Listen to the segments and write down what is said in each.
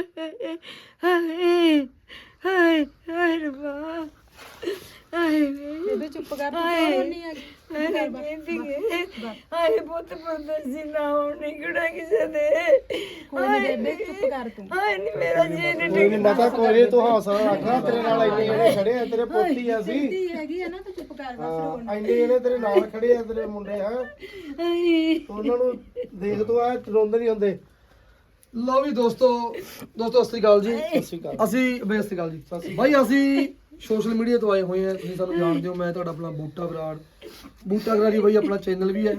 ਹਾਏ ਹਾਏ ਹਾਏ ਰੱਬਾ ਹਾਏ ਬੇਬੇ ਚੁੱਪ ਕਰ ਤੂੰ ਕਿਉਂ ਰੋਣੀ ਆ ਹਾਏ ਬੇਬੀ ਹਾਏ ਪੁੱਤ ਨਾ ਹੋਣੀ ਕਿਹੜਾ ਕਿਸੇ ਦੇ ਕੋਈ ਨਹੀਂ ਬੇਬੇ ਚੁੱਪ ਕਰ ਤੂੰ ਹਾਏ ਨਹੀਂ ਮੇਰਾ ਜੀ ਨਹੀਂ ਕੋਈ ਨਹੀਂ ਮਾਤਾ ਕੋਈ ਨੀ, ਤੂੰ ਹੌਸਲਾ ਰੱਖ ਤੇਰੇ ਨਾਲ ਇੰਨੇ ਜਿਹੜੇ ਖੜੇ ਆ ਤੇਰੇ ਪੋਤੀ ਆ ਸੀ ਦੀ ਹੈਗੀ ਆ ਨਾ ਤੂੰ ਚੁੱਪ ਕਰ ਬਸ ਹਾਂ ਇੰਨੇ ਜਿਹੜੇ ਤੇਰੇ ਨਾਲ ਖੜੇ ਆ ਤੇਰੇ ਮੁੰਡੇ ਆ ਹਾਏ ਉਹਨਾਂ ਨੂੰ ਦੇਖ ਤੂੰ ਆ ਰੋਂਦੇ ਨਹੀਂ ਹੁੰਦੇ ਲਓ ਵੀ ਦੋਸਤੋ ਦੋਸਤੋ ਸਤਿ ਸ਼੍ਰੀ ਅਕਾਲ ਜੀ। ਸਤਿ ਸ਼੍ਰੀ ਅਕਾਲ। ਅਸੀਂ ਬਈ ਸਤਿ ਸ਼੍ਰੀ ਅਕਾਲ ਜੀ। ਭਾਈ ਅਸੀਂ ਸੋਸ਼ਲ ਮੀਡੀਆ ਤੋਂ ਆਏ ਹੋਏ ਆ ਤੁਸੀਂ ਸਾਨੂੰ ਜਾਣਦੇ ਹੋ ਮੈਂ ਤੁਹਾਡਾ ਆਪਣਾ ਬੂਟਾ ਬਰਾੜ। ਬੂਟਾ ਗਰਾਰੀ ਬਾਈ ਆਪਣਾ ਚੈਨਲ ਵੀ ਹੈ